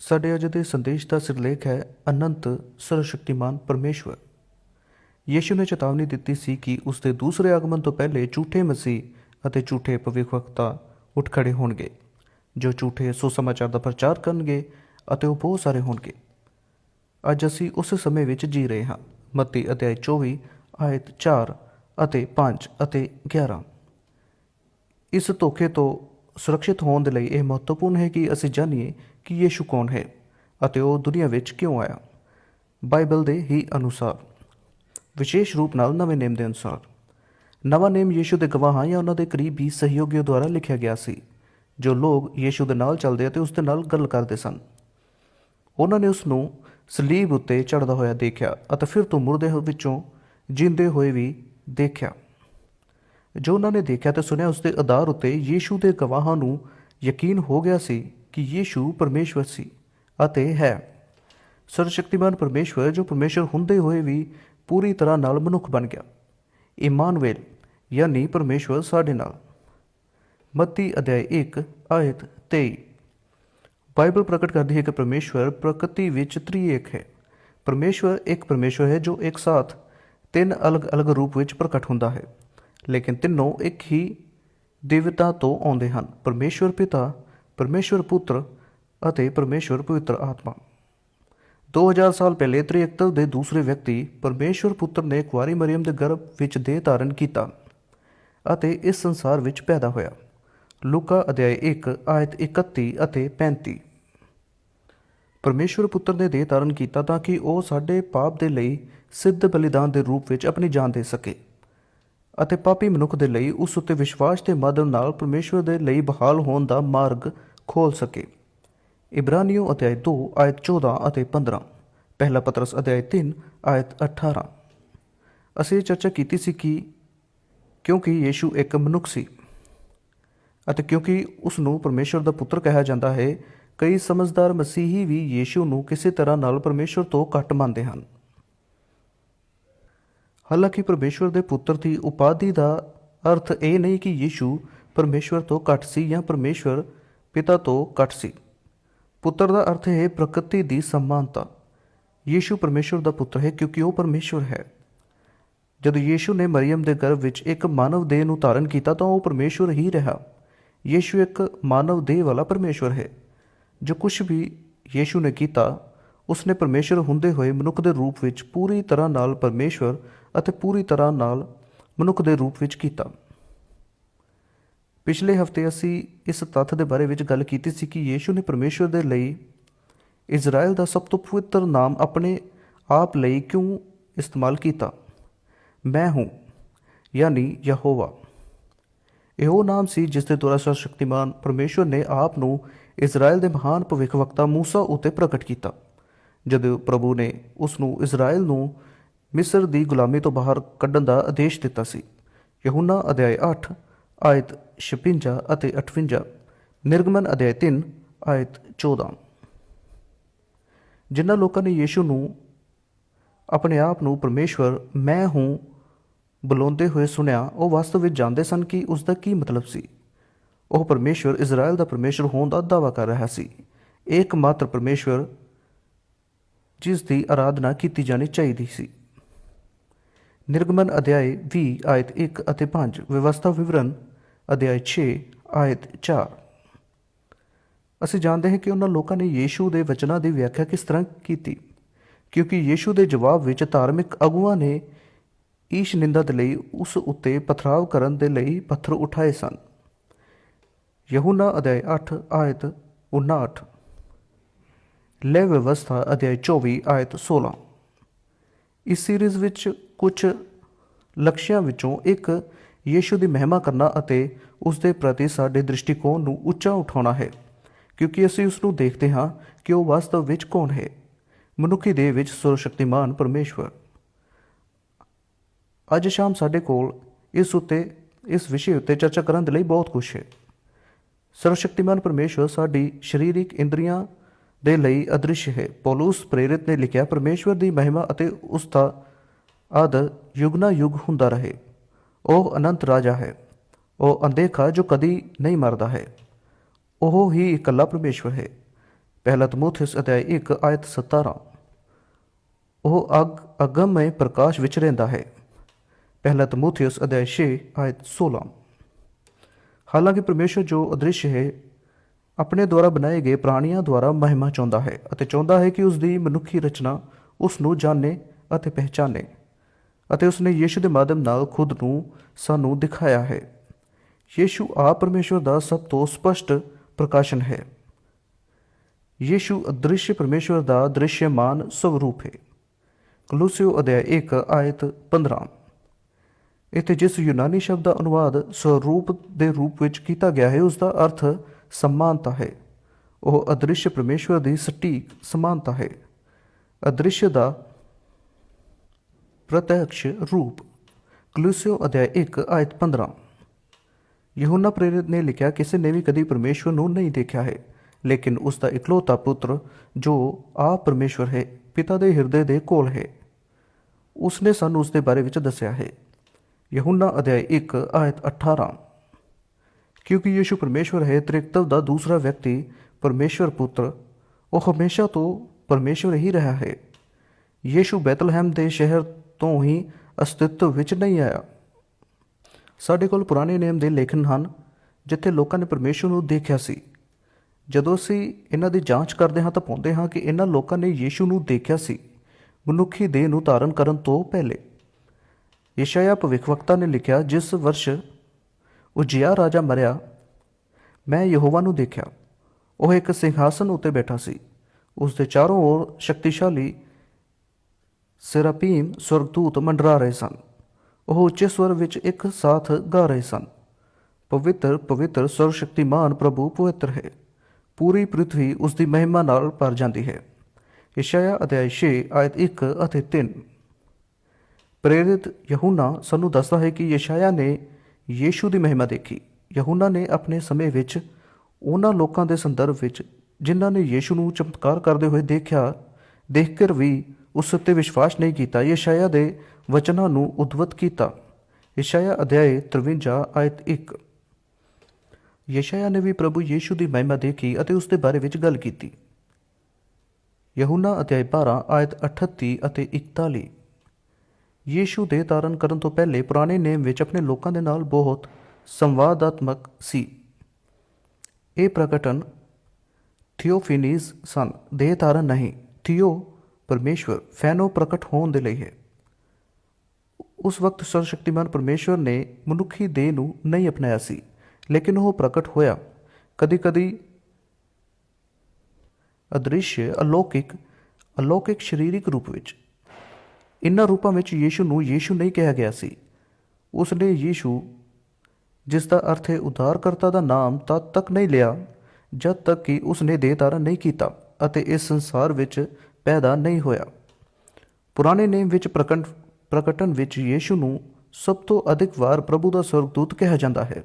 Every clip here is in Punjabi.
ਸਾਡੇ ਅੱਜ ਦੇ ਸੰਦੇਸ਼ ਦਾ ਸਿਰਲੇਖ ਹੈ ਅਨੰਤ ਸਰਵਸ਼ਕਤੀਮਾਨ ਪਰਮੇਸ਼ਵਰ। ਯੀਸ਼ੂ ਨੇ ਚੇਤਾਵਨੀ ਦਿੱਤੀ ਸੀ ਕਿ ਉਸ ਦੇ ਦੂਸਰੇ ਆਗਮਨ ਤੋਂ ਪਹਿਲੇ ਝੂਠੇ ਮਸੀਹ ਅਤੇ ਝੂਠੇ ਭਵਿੱਖਵਕਤਾ ਉੱਠ ਖੜੇ ਹੋਣਗੇ, ਜੋ ਝੂਠੇ ਸੁਸਮਾਚਾਰ ਦਾ ਪ੍ਰਚਾਰ ਕਰਨਗੇ ਅਤੇ ਉਹ ਬਹੁਤ ਸਾਰੇ ਹੋਣਗੇ। ਅੱਜ ਅਸੀਂ ਉਸ ਸਮੇਂ ਵਿੱਚ ਜੀ ਰਹੇ ਹਾਂ, ਮੱਤੀ ਅਧਿਆਇ 24 ਆਇਤ 4 ਅਤੇ 5 ਅਤੇ 11 ਇਸ ਧੋਖੇ ਤੋਂ ਸੁਰੱਖਿਅਤ ਹੋਣ ਦੇ ਲਈ ਇਹ ਮਹੱਤਵਪੂਰਨ ਹੈ ਕਿ ਅਸੀਂ ਜਾਣੀਏ ਕਿ ਯੀਸ਼ੂ ਕੌਣ ਹੈ ਅਤੇ ਉਹ ਦੁਨੀਆ ਵਿੱਚ ਕਿਉਂ ਆਇਆ? ਬਾਈਬਲ ਦੇ ਹੀ ਅਨੁਸਾਰ, ਵਿਸ਼ੇਸ਼ ਰੂਪ ਨਾਲ ਨਵੇਂ ਨੇਮ ਦੇ ਅਨੁਸਾਰ, ਨਵਾਂ ਨੇਮ ਯੀਸ਼ੂ ਦੇ ਗਵਾਹਾਂ ਜਾਂ ਉਹਨਾਂ ਦੇ ਕਰੀਬੀ ਸਹਿਯੋਗੀਆਂ ਦੁਆਰਾ ਲਿਖਿਆ ਗਿਆ ਸੀ, ਜੋ ਲੋਕ ਯੀਸ਼ੂ ਦੇ ਨਾਲ ਚੱਲਦੇ ਅਤੇ ਉਸ ਦੇ ਨਾਲ ਗੱਲ ਕਰਦੇ ਸਨ। ਉਹਨਾਂ ਨੇ ਉਸ ਨੂੰ ਸਲੀਬ ਉੱਤੇ ਚੜਦਾ ਹੋਇਆ ਦੇਖਿਆ ਅਤੇ ਫਿਰ ਤੋਂ ਮੁਰਦੇ ਵਿੱਚੋਂ ਜਿੰਦੇ ਹੋਏ ਵੀ ਦੇਖਿਆ। ਜੋ ਉਹਨਾਂ ਨੇ ਦੇਖਿਆ ਤੇ ਸੁਣਿਆ ਉਸ ਦੇ ਆਧਾਰ ਉੱਤੇ ਯੀਸ਼ੂ ਦੇ ਗਵਾਹਾਂ ਨੂੰ ਯਕੀਨ ਹੋ ਗਿਆ ਸੀ ਕਿ ਯੀਸ਼ੂ ਪਰਮੇਸ਼ਵਰ ਸੀ ਅਤੇ ਹੈ। ਸਰਵਸ਼ਕਤੀਮਾਨ ਪਰਮੇਸ਼ਵਰ ਜੋ ਪਰਮੇਸ਼ਵਰ ਹੁੰਦੇ ਹੋਏ ਵੀ ਪੂਰੀ ਤਰ੍ਹਾਂ ਨਾਲ ਮਨੁੱਖ ਬਣ ਗਿਆ। ਇਮਾਨੁਅਲ ਯਾਨੀ ਪਰਮੇਸ਼ਵਰ ਸਾਡੇ ਨਾਲ। ਮੱਤੀ ਅਧਿਆਇ 1 ਆਇਤ 23 ਬਾਈਬਲ ਪ੍ਰਗਟ ਕਰਦੀ ਹੈ ਕਿ ਪਰਮੇਸ਼ਵਰ ਪ੍ਰਕਿਰਤੀ ਵਿੱਚ ਤ੍ਰਿਏਕ ਹੈ। ਪਰਮੇਸ਼ਵਰ ਇੱਕ ਪਰਮੇਸ਼ਵਰ ਹੈ ਜੋ ਇੱਕ ਸਾਥ, ਤਿੰਨ ਅਲੱਗ-ਅਲੱਗ ਰੂਪ ਵਿੱਚ ਪ੍ਰਗਟ ਹੁੰਦਾ ਹੈ। ਲੇਕਿਨ ਤਿੰਨੋਂ ਇੱਕ ਹੀ ਦੇਵਤਾ ਤੋਂ ਆਉਂਦੇ ਹਨ। ਪਰਮੇਸ਼ਵਰ ਪਿਤਾ ਪਰਮੇਸ਼ਵਰ ਪੁੱਤਰ ਅਤੇ ਪਰਮੇਸ਼ਵਰ ਪਵਿੱਤਰ ਆਤਮਾ। 2000 ਸਾਲ ਪਹਿਲੇ ਤ੍ਰਿਏਕਤਾ ਦੇ ਦੂਸਰੇ ਵਿਅਕਤੀ ਪਰਮੇਸ਼ਵਰ ਪੁੱਤਰ ਨੇ ਕੁਆਰੀ ਮਰੀਮ ਦੇ ਗਰਭ ਵਿੱਚ ਦੇਹ ਧਾਰਨ ਕੀਤਾ ਅਤੇ ਇਸ ਸੰਸਾਰ ਵਿੱਚ ਪੈਦਾ ਹੋਇਆ। ਲੂਕਾ ਅਧਿਆਇ 1 ਆਇਤ 31 ਅਤੇ 35 ਪਰਮੇਸ਼ਵਰ ਪੁੱਤਰ ਨੇ ਦੇਹ ਧਾਰਨ ਕੀਤਾ ਤਾਂ ਕਿ ਉਹ ਸਾਡੇ ਪਾਪ ਦੇ ਲਈ ਸਿੱਧ ਬਲੀਦਾਨ ਦੇ ਰੂਪ ਵਿੱਚ ਆਪਣੀ ਜਾਨ ਦੇ ਸਕੇ ਅਤੇ ਪਾਪੀ ਮਨੁੱਖ ਦੇ ਲਈ ਉਸ ਉੱਤੇ ਵਿਸ਼ਵਾਸ ਦੇ ਮਾਧਿਅਮ ਨਾਲ ਪਰਮੇਸ਼ਵਰ ਦੇ ਲਈ ਬਹਾਲ ਹੋਣ ਦਾ ਮਾਰਗ ਖੋਲ ਸਕੇ। ਇਬਰਾਨੀਓ ਅਧਿਆਇ 2 ਆਇਤ 14 ਅਤੇ 15 ਪਹਿਲਾ ਪਤਰਸ ਅਧਿਆਇ 3 ਆਇਤ 18 ਅਸੀਂ ਇਹ ਚਰਚਾ ਕੀਤੀ ਸੀ ਕਿ ਕਿਉਂਕਿ ਯੀਸ਼ੂ ਇੱਕ ਮਨੁੱਖ ਸੀ ਅਤੇ ਕਿਉਂਕਿ ਉਸ ਨੂੰ ਪਰਮੇਸ਼ਵਰ ਦਾ ਪੁੱਤਰ ਕਿਹਾ ਜਾਂਦਾ ਹੈ, ਕਈ ਸਮਝਦਾਰ ਮਸੀਹੀ ਵੀ ਯੀਸ਼ੂ ਨੂੰ ਕਿਸੇ ਤਰ੍ਹਾਂ ਨਾਲ ਪਰਮੇਸ਼ਵਰ ਤੋਂ ਘੱਟ ਮੰਨਦੇ ਹਨ। ਹਾਲਾਂਕਿ ਪਰਮੇਸ਼ਵਰ ਦੇ ਪੁੱਤਰ ਦੀ ਉਪਾਧੀ ਦਾ ਅਰਥ ਇਹ ਨਹੀਂ ਕਿ ਯੀਸ਼ੂ ਪਰਮੇਸ਼ਵਰ ਤੋਂ ਘੱਟ ਸੀ ਜਾਂ ਪਰਮੇਸ਼ਵਰ ਪਿਤਾ ਤੋਂ ਘੱਟ ਸੀ। ਪੁੱਤਰ ਦਾ ਅਰਥ ਹੈ ਪ੍ਰਕਿਰਤੀ ਦੀ ਸਮਾਨਤਾ। ਯੀਸ਼ੂ ਪਰਮੇਸ਼ਵਰ ਦਾ ਪੁੱਤਰ ਹੈ ਕਿਉਂਕਿ ਉਹ ਪਰਮੇਸ਼ਵਰ ਹੈ। ਜਦੋਂ ਯੀਸ਼ੂ ਨੇ ਮਰੀਮ ਦੇ ਗਰਭ ਵਿੱਚ ਇੱਕ ਮਾਨਵ ਦੇਹ ਨੂੰ ਧਾਰਨ ਕੀਤਾ ਤਾਂ ਉਹ ਪਰਮੇਸ਼ਵਰ ਹੀ ਰਿਹਾ। ਯੀਸ਼ੂ ਇੱਕ ਮਾਨਵ ਦੇਹ ਵਾਲਾ ਪਰਮੇਸ਼ਵਰ ਹੈ। ਜੋ ਕੁਝ ਵੀ ਯੀਸ਼ੂ ਨੇ ਕੀਤਾ, ਉਸਨੇ ਪਰਮੇਸ਼ਵਰ ਹੁੰਦੇ ਹੋਏ ਮਨੁੱਖ ਦੇ ਰੂਪ ਵਿੱਚ ਪੂਰੀ ਤਰ੍ਹਾਂ ਨਾਲ ਪਰਮੇਸ਼ਵਰ ਅਤੇ ਪੂਰੀ ਤਰ੍ਹਾਂ ਨਾਲ ਮਨੁੱਖ ਦੇ ਰੂਪ ਵਿੱਚ ਕੀਤਾ। ਪਿਛਲੇ ਹਫ਼ਤੇ ਅਸੀਂ ਇਸ ਤੱਥ ਦੇ ਬਾਰੇ ਵਿੱਚ ਗੱਲ ਕੀਤੀ ਸੀ ਕਿ ਯੀਸ਼ੂ ਨੇ ਪਰਮੇਸ਼ਵਰ ਦੇ ਲਈ ਇਜ਼ਰਾਈਲ ਦਾ ਸਭ ਤੋਂ ਪਵਿੱਤਰ ਨਾਮ ਆਪਣੇ ਆਪ ਲਈ ਕਿਉਂ ਇਸਤੇਮਾਲ ਕੀਤਾ? ਮੈਂ ਹੂੰ, ਯਾਨੀ ਯਹੋਵਾ। ਇਹ ਉਹ ਨਾਮ ਸੀ ਜਿਸ ਦੇ ਦੁਆਰਾ ਸਰਵਸ਼ਕਤੀਮਾਨ ਪਰਮੇਸ਼ਵਰ ਨੇ ਆਪ ਨੂੰ ਇਜ਼ਰਾਈਲ ਦੇ ਮਹਾਨ ਭਵਿੱਖਵਕਤਾ ਮੂਸਾ ਉਤੇ ਪ੍ਰਗਟ ਕੀਤਾ, ਜਦੋਂ ਪ੍ਰਭੂ ਨੇ ਉਸ ਨੂੰ ਇਜ਼ਰਾਈਲ ਨੂੰ ਮਿਸਰ ਦੀ ਗੁਲਾਮੀ ਤੋਂ ਬਾਹਰ ਕੱਢਣ ਦਾ ਆਦੇਸ਼ ਦਿੱਤਾ ਸੀ। ਯਹੂਨਾ ਅਧਿਆਇ 8 ਆਇਤ 56 ਅਤੇ 58 ਨਿਰਗਮਨ ਅਧਿਆਇ 3 ਆਇਤ 14 ਜਿਨ੍ਹਾਂ ਲੋਕਾਂ ਨੇ ਯੀਸ਼ੂ ਨੂੰ ਆਪਣੇ ਆਪ ਨੂੰ ਪਰਮੇਸ਼ਵਰ, ਮੈਂ ਹੂੰ ਬੁਲਾਉਂਦੇ ਹੋਏ ਸੁਣਿਆ, ਉਹ ਵਾਸਤਵ ਵਿੱਚ ਜਾਣਦੇ ਸਨ ਕਿ ਉਸ ਦਾ ਕੀ ਮਤਲਬ ਸੀ। ਉਹ ਪਰਮੇਸ਼ਵਰ ਇਜ਼ਰਾਈਲ ਦਾ ਪਰਮੇਸ਼ਵਰ ਹੋਣ ਦਾ ਦਾਅਵਾ ਕਰ ਰਿਹਾ ਸੀ। ਇੱਕਮਾਤਰ ਪਰਮੇਸ਼ਵਰ ਜਿਸ ਦੀ ਆਰਾਧਨਾ ਕੀਤੀ ਜਾਣੀ ਚਾਹੀਦੀ ਸੀ। ਨਿਰਗਮਨ ਅਧਿਆਇ 20 ਆਇਤ 1 ਅਤੇ 5 ਵਿਵਸਥਾ ਵਿਵਰਣ ਅਧਿਆਇ 6 ਆਇਤ 4 ਅਸੀਂ ਜਾਣਦੇ ਹਾਂ ਕਿ ਉਹਨਾਂ ਲੋਕਾਂ ਨੇ ਯੀਸ਼ੂ ਦੇ ਵਚਨਾਂ ਦੀ ਵਿਆਖਿਆ ਕਿਸ ਤਰ੍ਹਾਂ ਕੀਤੀ, ਕਿਉਂਕਿ ਯੀਸ਼ੂ ਦੇ ਜਵਾਬ ਵਿੱਚ ਧਾਰਮਿਕ ਆਗੂਆਂ ਨੇ ਈਸ਼ ਨਿੰਦਾ ਦੇ ਲਈ ਉਸ ਉੱਤੇ ਪਥਰਾਵ ਕਰਨ ਦੇ ਲਈ ਪੱਥਰ ਉਠਾਏ ਸਨ। ਯਹੂਨਾ ਅਧਿਆਇ 8 ਆਇਤ 59 ਲੈ ਵਿਵਸਥਾ, ਅਧਿਆਇ 24 ਆਇਤ 16 ਇਸ ਸੀਰੀਜ਼ ਵਿੱਚ ਕੁਝ ਲਕਸ਼ਿਆਂ ਵਿੱਚੋਂ ਇੱਕ ਯੀਸ਼ੂ ਦੀ ਮਹਿਮਾ ਕਰਨਾ ਅਤੇ ਉਸ ਦੇ ਪ੍ਰਤੀ ਸਾਡੇ ਦ੍ਰਿਸ਼ਟੀਕੋਣ ਨੂੰ ਉੱਚਾ ਉਠਾਉਣਾ ਹੈ, ਕਿਉਂਕਿ ਅਸੀਂ ਉਸ ਨੂੰ ਦੇਖਦੇ ਹਾਂ ਕਿ ਉਹ ਵਾਸਤਵ ਵਿੱਚ ਕੌਣ ਹੈ। ਮਨੁੱਖੀ ਦੇਹ ਵਿੱਚ ਸਰਵਸ਼ਕਤੀਮਾਨ ਪਰਮੇਸ਼ਵਰ। ਅੱਜ ਸ਼ਾਮ ਸਾਡੇ ਕੋਲ ਇਸ ਉੱਤੇ, ਇਸ ਵਿਸ਼ੇ ਉੱਤੇ ਚਰਚਾ ਕਰਨ ਦੇ ਲਈ ਬਹੁਤ ਕੁਝ ਹੈ। ਸਰਵਸ਼ਕਤੀਮਾਨ ਪਰਮੇਸ਼ਵਰ ਸਾਡੀ ਸਰੀਰਿਕ ਇੰਦਰੀਆਂ ਦੇ ਲਈ ਅਦ੍ਰਿਸ਼ ਹੈ। ਪੌਲਸ ਪ੍ਰੇਰਿਤ ਨੇ ਲਿਖਿਆ, ਪਰਮੇਸ਼ਵਰ ਦੀ ਮਹਿਮਾ ਅਤੇ ਉਸ ਦਾ ਆਦਰ ਯੁਗਨਾ ਯੁਗ ਹੁੰਦਾ ਰਹੇ। ਉਹ ਅਨੰਤ ਰਾਜਾ ਹੈ। ਉਹ ਅਨਦੇਖਾ ਜੋ ਕਦੀ ਨਹੀਂ ਮਰਦਾ ਹੈ। ਉਹ ਹੀ ਇਕੱਲਾ ਪਰਮੇਸ਼ਵਰ ਹੈ। ਪਹਿਲਾ ਤਮੋਥਿਉਸ ਅਧਿਆਇ 1 ਆਇਤ 17 ਉਹ ਅਗ ਅਗਮਮय ਪ੍ਰਕਾਸ਼ ਵਿੱਚ ਰਹਿੰਦਾ ਹੈ। ਪਹਿਲਾ ਤਮੋਥਿਉਸ ਅਧਿਆਇ 6 ਆਇਤ 16 ਹਾਲਾਂਕਿ ਪਰਮੇਸ਼ਰ ਜੋ ਅਦ੍ਰਿਸ਼ ਹੈ, ਆਪਣੇ ਦੁਆਰਾ ਬਣਾਏ ਗਏ ਪ੍ਰਾਣੀਆਂ ਦੁਆਰਾ ਮਹਿਮਾ ਚਾਹੁੰਦਾ ਹੈ ਅਤੇ ਚਾਹੁੰਦਾ ਹੈ ਕਿ ਉਸ ਦੀ ਮਨੁੱਖੀ ਰਚਨਾ ਉਸ ਨੂੰ ਜਾਣੇ ਅਤੇ ਪਹਿਚਾਨੇ ਅਤੇ ਉਸਨੇ ਯੀਸ਼ੂ ਦੇ ਮਾਧਿਅਮ ਨਾਲ ਖੁਦ ਨੂੰ ਸਾਨੂੰ ਦਿਖਾਇਆ ਹੈ। ਯੀਸ਼ੂ ਆਪ ਪਰਮੇਸ਼ਵਰ ਦਾ ਸਭ ਤੋਂ ਸਪਸ਼ਟ ਪ੍ਰਕਾਸ਼ਨ ਹੈ। ਯੀਸ਼ੂ ਅਦ੍ਰਿਸ਼ ਪਰਮੇਸ਼ਵਰ ਦਾ ਦ੍ਰਿਸ਼ਯਮਾਨ ਸਵਰੂਪ ਹੈ। ਕਲੋਸਿਓ ਅਧਿਆਇ 1 ਆਇਤ 15 ਇੱਥੇ ਜਿਸ ਯੂਨਾਨੀ ਸ਼ਬਦ ਦਾ ਅਨੁਵਾਦ ਸਵਰੂਪ ਦੇ ਰੂਪ ਵਿੱਚ ਕੀਤਾ ਗਿਆ ਹੈ ਉਸ ਦਾ ਅਰਥ ਸਮਾਨਤਾ ਹੈ। ਉਹ ਅਦ੍ਰਿਸ਼ ਪਰਮੇਸ਼ਵਰ ਦੀ ਸਟੀਕ ਸਮਾਨਤਾ ਹੈ। ਅਦ੍ਰਿਸ਼ ਦਾ ਪ੍ਰਤੱਖ ਰੂਪ ਕਲੂਸਿਓ ਅਧਿਆਇ 1 ਆਇਤ 15 ਯਹੋਨਾ ਪ੍ਰੇਰਿਤ ਨੇ ਲਿਖਿਆ ਕਿਸੇ ਨੇ ਵੀ ਕਦੀ ਪਰਮੇਸ਼ਵਰ ਨੂੰ ਨਹੀਂ ਦੇਖਿਆ ਹੈ ਲੇਕਿਨ ਉਸ ਦਾ ਇਕਲੌਤਾ ਪੁੱਤਰ ਜੋ ਆ ਪਰਮੇਸ਼ਵਰ ਹੈ ਪਿਤਾ ਦੇ ਹਿਰਦੇ ਦੇ ਕੋਲ ਹੈ ਉਸ ਨੇ ਸਾਨੂੰ ਉਸ ਦੇ ਬਾਰੇ ਵਿੱਚ ਦੱਸਿਆ ਹੈ ਯਹੋਨਾ ਅਧਿਆਇ 1 ਆਇਤ 18 ਕਿਉਂਕਿ ਯੀਸ਼ੂ ਪਰਮੇਸ਼ਵਰ ਹੈ ਤ੍ਰਿਕਤਵ ਦਾ ਦੂਸਰਾ ਵਿਅਕਤੀ ਪਰਮੇਸ਼ਵਰ ਪੁੱਤਰ ਉਹ ਹਮੇਸ਼ਾ ਤੋਂ ਪਰਮੇਸ਼ਵਰ ਹੀ ਰਿਹਾ ਹੈ ਯੀਸ਼ੂ ਬੈਤਲਹਮ ਦੇ ਸ਼ਹਿਰ ਤੋਂ ਹੀ ਅਸਤਿਤਵ ਵਿੱਚ ਨਹੀਂ ਆਇਆ। ਸਾਡੇ ਕੋਲ ਪੁਰਾਣੇ ਨਿਯਮ ਦੇ ਲੇਖਨ ਹਨ, ਜਿੱਥੇ ਲੋਕਾਂ ਨੇ ਪਰਮੇਸ਼ਵਰ ਨੂੰ ਦੇਖਿਆ ਸੀ। ਜਦੋਂ ਅਸੀਂ ਇਹਨਾਂ ਦੀ ਜਾਂਚ ਕਰਦੇ ਹਾਂ ਤਾਂ ਪਾਉਂਦੇ ਹਾਂ ਕਿ ਇਹਨਾਂ ਲੋਕਾਂ ਨੇ ਯੀਸ਼ੂ ਨੂੰ ਦੇਖਿਆ ਸੀ, ਮਨੁੱਖੀ ਦੇਹ ਨੂੰ ਧਾਰਨ ਕਰਨ ਤੋਂ ਪਹਿਲੇ। ਯਸ਼aya ਭਵਿੱਖਵਕਤਾ ਨੇ ਲਿਖਿਆ, ਜਿਸ ਵਰਸ਼ ਉਜਿਆ ਰਾਜਾ ਮਰਿਆ, ਮੈਂ ਯਹੋਵਾ ਨੂੰ ਦੇਖਿਆ। ਉਹ ਇੱਕ ਸਿੰਘਾਸਨ ਉੱਤੇ ਬੈਠਾ ਸੀ। ਉਸ ਦੇ ਚਾਰੋਂ ਓਰ ਸ਼ਕਤੀਸ਼ਾਲੀ ਸੇਰਾਪੀਮ ਸਵਰਗਦੂਤ ਮੰਡਰਾ ਰਹੇ ਸਨ। ਉਹ ਉੱਚੇ ਸਵਰ ਵਿੱਚ ਇੱਕ ਸਾਥ ਗਾ ਰਹੇ ਸਨ। ਪਵਿੱਤਰ ਪਵਿੱਤਰ ਸਰਵਸ਼ਕਤੀਮਾਨ ਪ੍ਰਭੂ ਪਵਿੱਤਰ ਹੈ। ਪੂਰੀ ਪ੍ਰithvi ਉਸ ਦੀ ਮਹਿਮਾ ਨਾਲ ਭਰ ਜਾਂਦੀ ਹੈ। ਇਸ਼ਾਇਆ ਅਧਿਆਇ 6 ਆਇਤ 1 ਅਤੇ 3 ਪ੍ਰੇਰਿਤ ਯਹੂਨਾ ਸਾਨੂੰ ਦੱਸਦਾ ਹੈ ਕਿ ਯਸ਼ਾਇਆ ਨੇ ਯੀਸ਼ੂ ਦੀ ਮਹਿਮਾ ਦੇਖੀ। ਯਹੂਨਾ ਨੇ ਆਪਣੇ ਸਮੇਂ ਵਿੱਚ ਉਹਨਾਂ ਲੋਕਾਂ ਦੇ ਸੰਦਰਭ ਵਿੱਚ ਜਿਨ੍ਹਾਂ ਨੇ ਯੀਸ਼ੂ ਨੂੰ ਚਮਤਕਾਰ ਕਰਦੇ ਹੋਏ ਦੇਖਿਆ, ਦੇਖ ਕੇ ਵੀ ਉਸ ਉੱਤੇ ਵਿਸ਼ਵਾਸ ਨਹੀਂ ਕੀਤਾ। ਯਸ਼ਾਇਆ ਦੇ ਵਚਨਾਂ ਨੂੰ ਉਦਵਤ ਕੀਤਾ। ਯਸ਼ਾਇਆ ਅਧਿਆਇ 53 ਆਇਤ 1 ਯਸ਼ਾਇਆ ਨੇ ਵੀ ਪ੍ਰਭੂ ਯੀਸ਼ੂ ਦੀ ਮਹਿਮਾ ਦੇਖੀ ਅਤੇ ਉਸ ਦੇ ਬਾਰੇ ਵਿੱਚ ਗੱਲ ਕੀਤੀ। ਯਹੂਨਾ ਅਧਿਆਇ 12 ਆਇਤ 38 ਅਤੇ 41 ਯੀਸ਼ੂ ਦੇ ਤਾਰਨ ਕਰਨ ਤੋਂ ਪਹਿਲੇ ਪੁਰਾਣੇ ਨੇਮ ਵਿੱਚ ਆਪਣੇ ਲੋਕਾਂ ਦੇ ਨਾਲ ਬਹੁਤ ਸੰਵਾਦਾਤਮਕ ਸੀ। ਇਹ ਪ੍ਰਗਟਨ ਥਿਓਫੀਨੀਜ਼ ਸਨ। ਦੇਹ ਤਾਰਨ ਨਹੀਂ, ਥਿਓ ਪਰਮੇਸ਼ਵਰ ਫੈਨੋ ਪ੍ਰਗਟ ਹੋਣ ਦੇ ਲਈ ਹੈ। ਉਸ ਵਕਤ ਸਰਵਸ਼ਕਤੀਮਾਨ ਪਰਮੇਸ਼ਵਰ ਨੇ ਮਨੁੱਖੀ ਦੇਹ ਨੂੰ ਨਹੀਂ ਅਪਣਾਇਆ ਸੀ, ਲੇਕਿਨ ਉਹ ਪ੍ਰਗਟ ਹੋਇਆ। ਕਦੀ-ਕਦੀ ਅਦ੍ਰਿਸ਼ ਅਲੌਕਿਕ ਅਲੌਕਿਕ ਸਰੀਰਿਕ ਰੂਪ ਵਿੱਚ। ਇਨ੍ਹਾਂ ਰੂਪਾਂ ਵਿੱਚ ਯੀਸ਼ੂ ਨੂੰ ਯੀਸ਼ੂ ਨਹੀਂ ਕਿਹਾ ਗਿਆ ਸੀ। ਉਸ ਨੇ ਯੀਸ਼ੂ, ਜਿਸ ਦਾ ਅਰਥ ਹੈ ਉਧਾਰਕਰਤਾ ਦਾ ਨਾਮ, ਤਦ ਤੱਕ ਨਹੀਂ ਲਿਆ, ਜਦ ਤੱਕ ਕਿ ਉਸ ਨੇ ਦੇਹ ਧਾਰਨ ਨਹੀਂ ਕੀਤਾ ਅਤੇ ਇਸ ਸੰਸਾਰ ਵਿੱਚ ਪੈਦਾ ਨਹੀਂ ਹੋਇਆ। ਪੁਰਾਣੇ ਨੇਮ ਵਿੱਚ ਪ੍ਰਕਟ ਪ੍ਰਕਟਨ ਵਿੱਚ ਯੀਸ਼ੂ ਨੂੰ ਸਭ ਤੋਂ ਅਧਿਕ ਵਾਰ ਪ੍ਰਭੂ ਦਾ ਸਵਰਗਦੂਤ ਕਿਹਾ ਜਾਂਦਾ ਹੈ।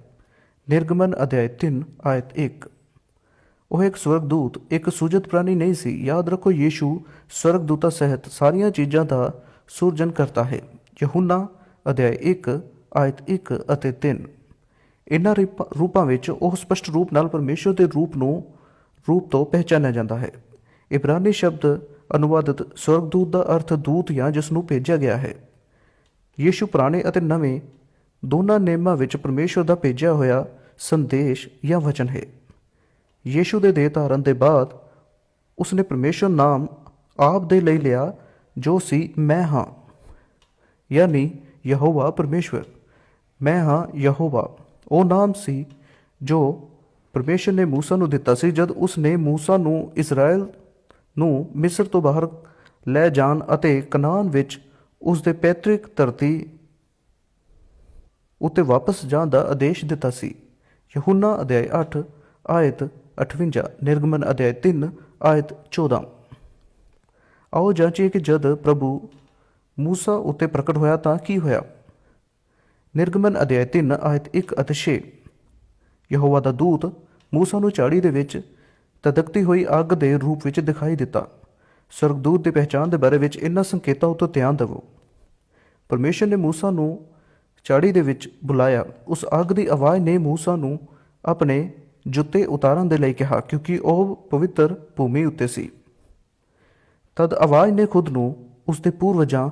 ਨਿਰਗਮਨ ਅਧਿਆਇ 3 ਆਇਤ 1 ਉਹ ਇੱਕ ਸਵਰਗਦੂਤ, ਇੱਕ ਸੂਜਤ ਪ੍ਰਾਣੀ ਨਹੀਂ ਸੀ। ਯਾਦ ਰੱਖੋ, ਯੀਸ਼ੂ ਸਵਰਗਦੂਤਾਂ ਸਹਿਤ ਸਾਰੀਆਂ ਚੀਜ਼ਾਂ ਦਾ ਸੁਰਜਨ ਕਰਤਾ ਹੈ। ਯਹੂਨਾ ਅਧਿਆਇ 1 ਆਇਤ 1 ਅਤੇ 3 ਇਹਨਾਂ ਰੂਪਾਂ- ਰੂਪਾਂ ਵਿੱਚ ਉਹ ਸਪਸ਼ਟ ਰੂਪ ਨਾਲ ਪਰਮੇਸ਼ਰ ਦੇ ਰੂਪ ਨੂੰ ਰੂਪ ਤੋਂ ਪਹਿਚਾਨਿਆ ਜਾਂਦਾ ਹੈ। ਇਬਰਾਨੀ ਸ਼ਬਦ ਅਨੁਵਾਦਿਤ ਸਵਰਗਦੂਤ ਦਾ ਅਰਥ ਦੂਤ ਜਾਂ ਜਿਸ ਨੂੰ ਭੇਜਿਆ ਗਿਆ ਹੈ। ਯੀਸ਼ੂ ਪੁਰਾਣੇ ਅਤੇ ਨਵੇਂ ਦੋਨਾਂ ਨੇਮਾਂ ਵਿੱਚ ਪਰਮੇਸ਼ਰ ਦਾ ਭੇਜਿਆ ਹੋਇਆ ਸੰਦੇਸ਼ ਜਾਂ ਵਚਨ ਹੈ। ਯੀਸ਼ੂ ਦੇ ਦੇਹ ਧਾਰਨ ਦੇ ਬਾਅਦ ਉਸਨੇ ਪਰਮੇਸ਼ਰ ਨਾਮ ਆਪ ਦੇ ਲਈ ਲਿਆ, ਜੋ ਸੀ, ਮੈਂ ਹਾਂ। ਯਾਨੀ ਯਹੋਵਾ ਪਰਮੇਸ਼ਵਰ ਮੈਂ ਹਾਂ, ਯਹੋਵਾ। ਉਹ ਨਾਮ ਸੀ ਜੋ ਪਰਮੇਸ਼ਰ ਨੇ ਮੂਸਾ ਨੂੰ ਦਿੱਤਾ ਸੀ, ਜਦ ਉਸ ਨੇ ਮੂਸਾ ਨੂੰ ਇਸਰਾਇਲ ਨੂੰ ਮਿਸਰ ਤੋਂ ਬਾਹਰ ਲੈ ਜਾਣ ਅਤੇ ਕਨਾਨ ਵਿੱਚ ਉਸ ਦੇ ਪੈਤ੍ਰਿਕ ਧਰਤੀ ਉੱਤੇ ਵਾਪਸ ਜਾਣ ਦਾ ਆਦੇਸ਼ ਦਿੱਤਾ ਸੀ। ਯਹੂਨਾ ਅਧਿਆਇ 8 ਆਇਤ 58 ਨਿਰਗਮਨ ਅਧਿਆਇ 3 ਆਇਤ 14 ਆਓ ਜਾਂਚੀਏ ਕਿ ਜਦ ਪ੍ਰਭੂ ਮੂਸਾ ਉੱਤੇ ਪ੍ਰਗਟ ਹੋਇਆ ਤਾਂ ਕੀ ਹੋਇਆ? ਨਿਰਗਮਨ ਅਧਿਆਇ 3 ਆਇਤ 1 ਅਤੇ 6 ਯਹੋਵਾ ਦਾ ਦੂਤ ਮੂਸਾ ਨੂੰ ਝਾੜੀ ਦੇ ਵਿੱਚ ਤਦਕਤੀ ਹੋਈ ਅੱਗ ਦੇ ਰੂਪ ਵਿੱਚ ਦਿਖਾਈ ਦਿੱਤਾ। ਸਰਗਦੂਤ ਦੀ ਪਹਿਚਾਣ ਦੇ ਬਾਰੇ ਵਿੱਚ ਇਹਨਾਂ ਸੰਕੇਤਾਂ ਉੱਤੇ ਧਿਆਨ ਦਿਵੋ। ਪਰਮੇਸ਼ਰ ਨੇ ਮੂਸਾ ਨੂੰ ਚਾੜੀ ਦੇ ਵਿੱਚ ਬੁਲਾਇਆ। ਉਸ ਅੱਗ ਦੀ ਆਵਾਜ਼ ਨੇ ਮੂਸਾ ਨੂੰ ਆਪਣੇ ਜੁੱਤੇ ਉਤਾਰਨ ਦੇ ਲਈ ਕਿਹਾ, ਕਿਉਂਕਿ ਉਹ ਪਵਿੱਤਰ ਭੂਮੀ ਉੱਤੇ ਸੀ। ਤਦ ਆਵਾਜ਼ ਨੇ ਖੁਦ ਨੂੰ ਉਸ ਦੇ ਪੂਰਵਜਾਂ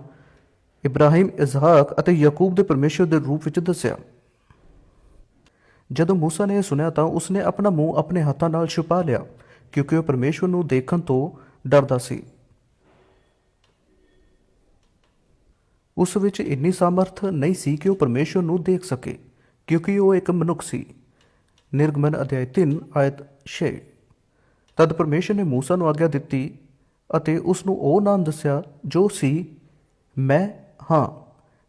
ਇਬਰਾਹਿਮ ਇਜ਼ਹਾਕ ਅਤੇ ਯਾਕੂਬ ਦੇ ਪਰਮੇਸ਼ਰ ਦੇ ਰੂਪ ਵਿੱਚ ਦੱਸਿਆ। ਜਦੋਂ ਮੂਸਾ ਨੇ ਇਹ ਸੁਣਿਆ ਤਾਂ ਉਸਨੇ ਆਪਣਾ ਮੂੰਹ ਆਪਣੇ ਹੱਥਾਂ ਨਾਲ ਛੁਪਾ ਲਿਆ। ਕਿਉਂਕਿ ਉਹ ਪਰਮੇਸ਼ਰ ਨੂੰ ਦੇਖਣ ਤੋਂ ਡਰਦਾ ਸੀ। ਉਸ ਵਿੱਚ ਇੰਨੀ ਸਾਮਰਥ ਨਹੀਂ ਸੀ ਕਿ ਉਹ ਪਰਮੇਸ਼ਰ ਨੂੰ ਦੇਖ ਸਕੇ, ਕਿਉਂਕਿ ਉਹ ਇੱਕ ਮਨੁੱਖ ਸੀ। ਨਿਰਗਮਨ ਅਧਿਆਇ 3 ਆਇਤ 6 ਤਦ ਪਰਮੇਸ਼ਰ ਨੇ ਮੂਸਾ ਨੂੰ ਆਗਿਆ ਦਿੱਤੀ ਅਤੇ ਉਸ ਨੂੰ ਉਹ ਨਾਮ ਦੱਸਿਆ, ਜੋ ਸੀ, ਮੈਂ, ਹਾਂ,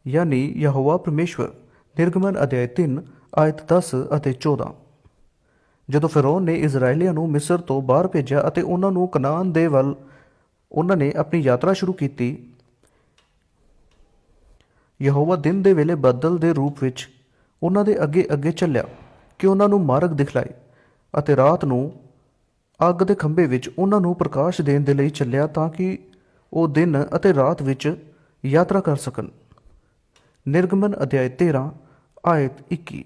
ਯਾਨੀ ਯਹੋਵਾ ਪਰਮੇਸ਼ਵਰ। ਨਿਰਗਮਨ ਅਧਿਆਇ 3 ਆਇਤ 10 ਅਤੇ 14 ਜਦੋਂ ਫਿਰੌਨ ਨੇ ਇਜ਼ਰਾਈਲੀਆਂ ਨੂੰ ਮਿਸਰ ਤੋਂ ਬਾਹਰ ਭੇਜਿਆ ਅਤੇ ਉਹਨਾਂ ਨੂੰ ਕਨਾਨ ਦੇ ਵੱਲ ਉਹਨਾਂ ਨੇ ਆਪਣੀ ਯਾਤਰਾ ਸ਼ੁਰੂ ਕੀਤੀ, ਯਹੋਵਾ ਦਿਨ ਦੇ ਵੇਲੇ ਬੱਦਲ ਦੇ ਰੂਪ ਵਿੱਚ ਉਹਨਾਂ ਦੇ ਅੱਗੇ ਅੱਗੇ ਚੱਲਿਆ, ਕਿ ਉਹਨਾਂ ਨੂੰ ਮਾਰਗ ਦਿਖਲਾਏ ਅਤੇ ਰਾਤ ਨੂੰ ਅੱਗ ਦੇ ਖੰਭੇ ਵਿੱਚ ਉਹਨਾਂ ਨੂੰ ਪ੍ਰਕਾਸ਼ ਦੇਣ ਦੇ ਲਈ ਚੱਲਿਆ ਤਾਂ ਕਿ ਉਹ ਦਿਨ ਅਤੇ ਰਾਤ ਵਿੱਚ ਯਾਤਰਾ ਕਰ ਸਕਣ। ਨਿਰਗਮਨ ਅਧਿਆਇ 13 ਆਇਤ 21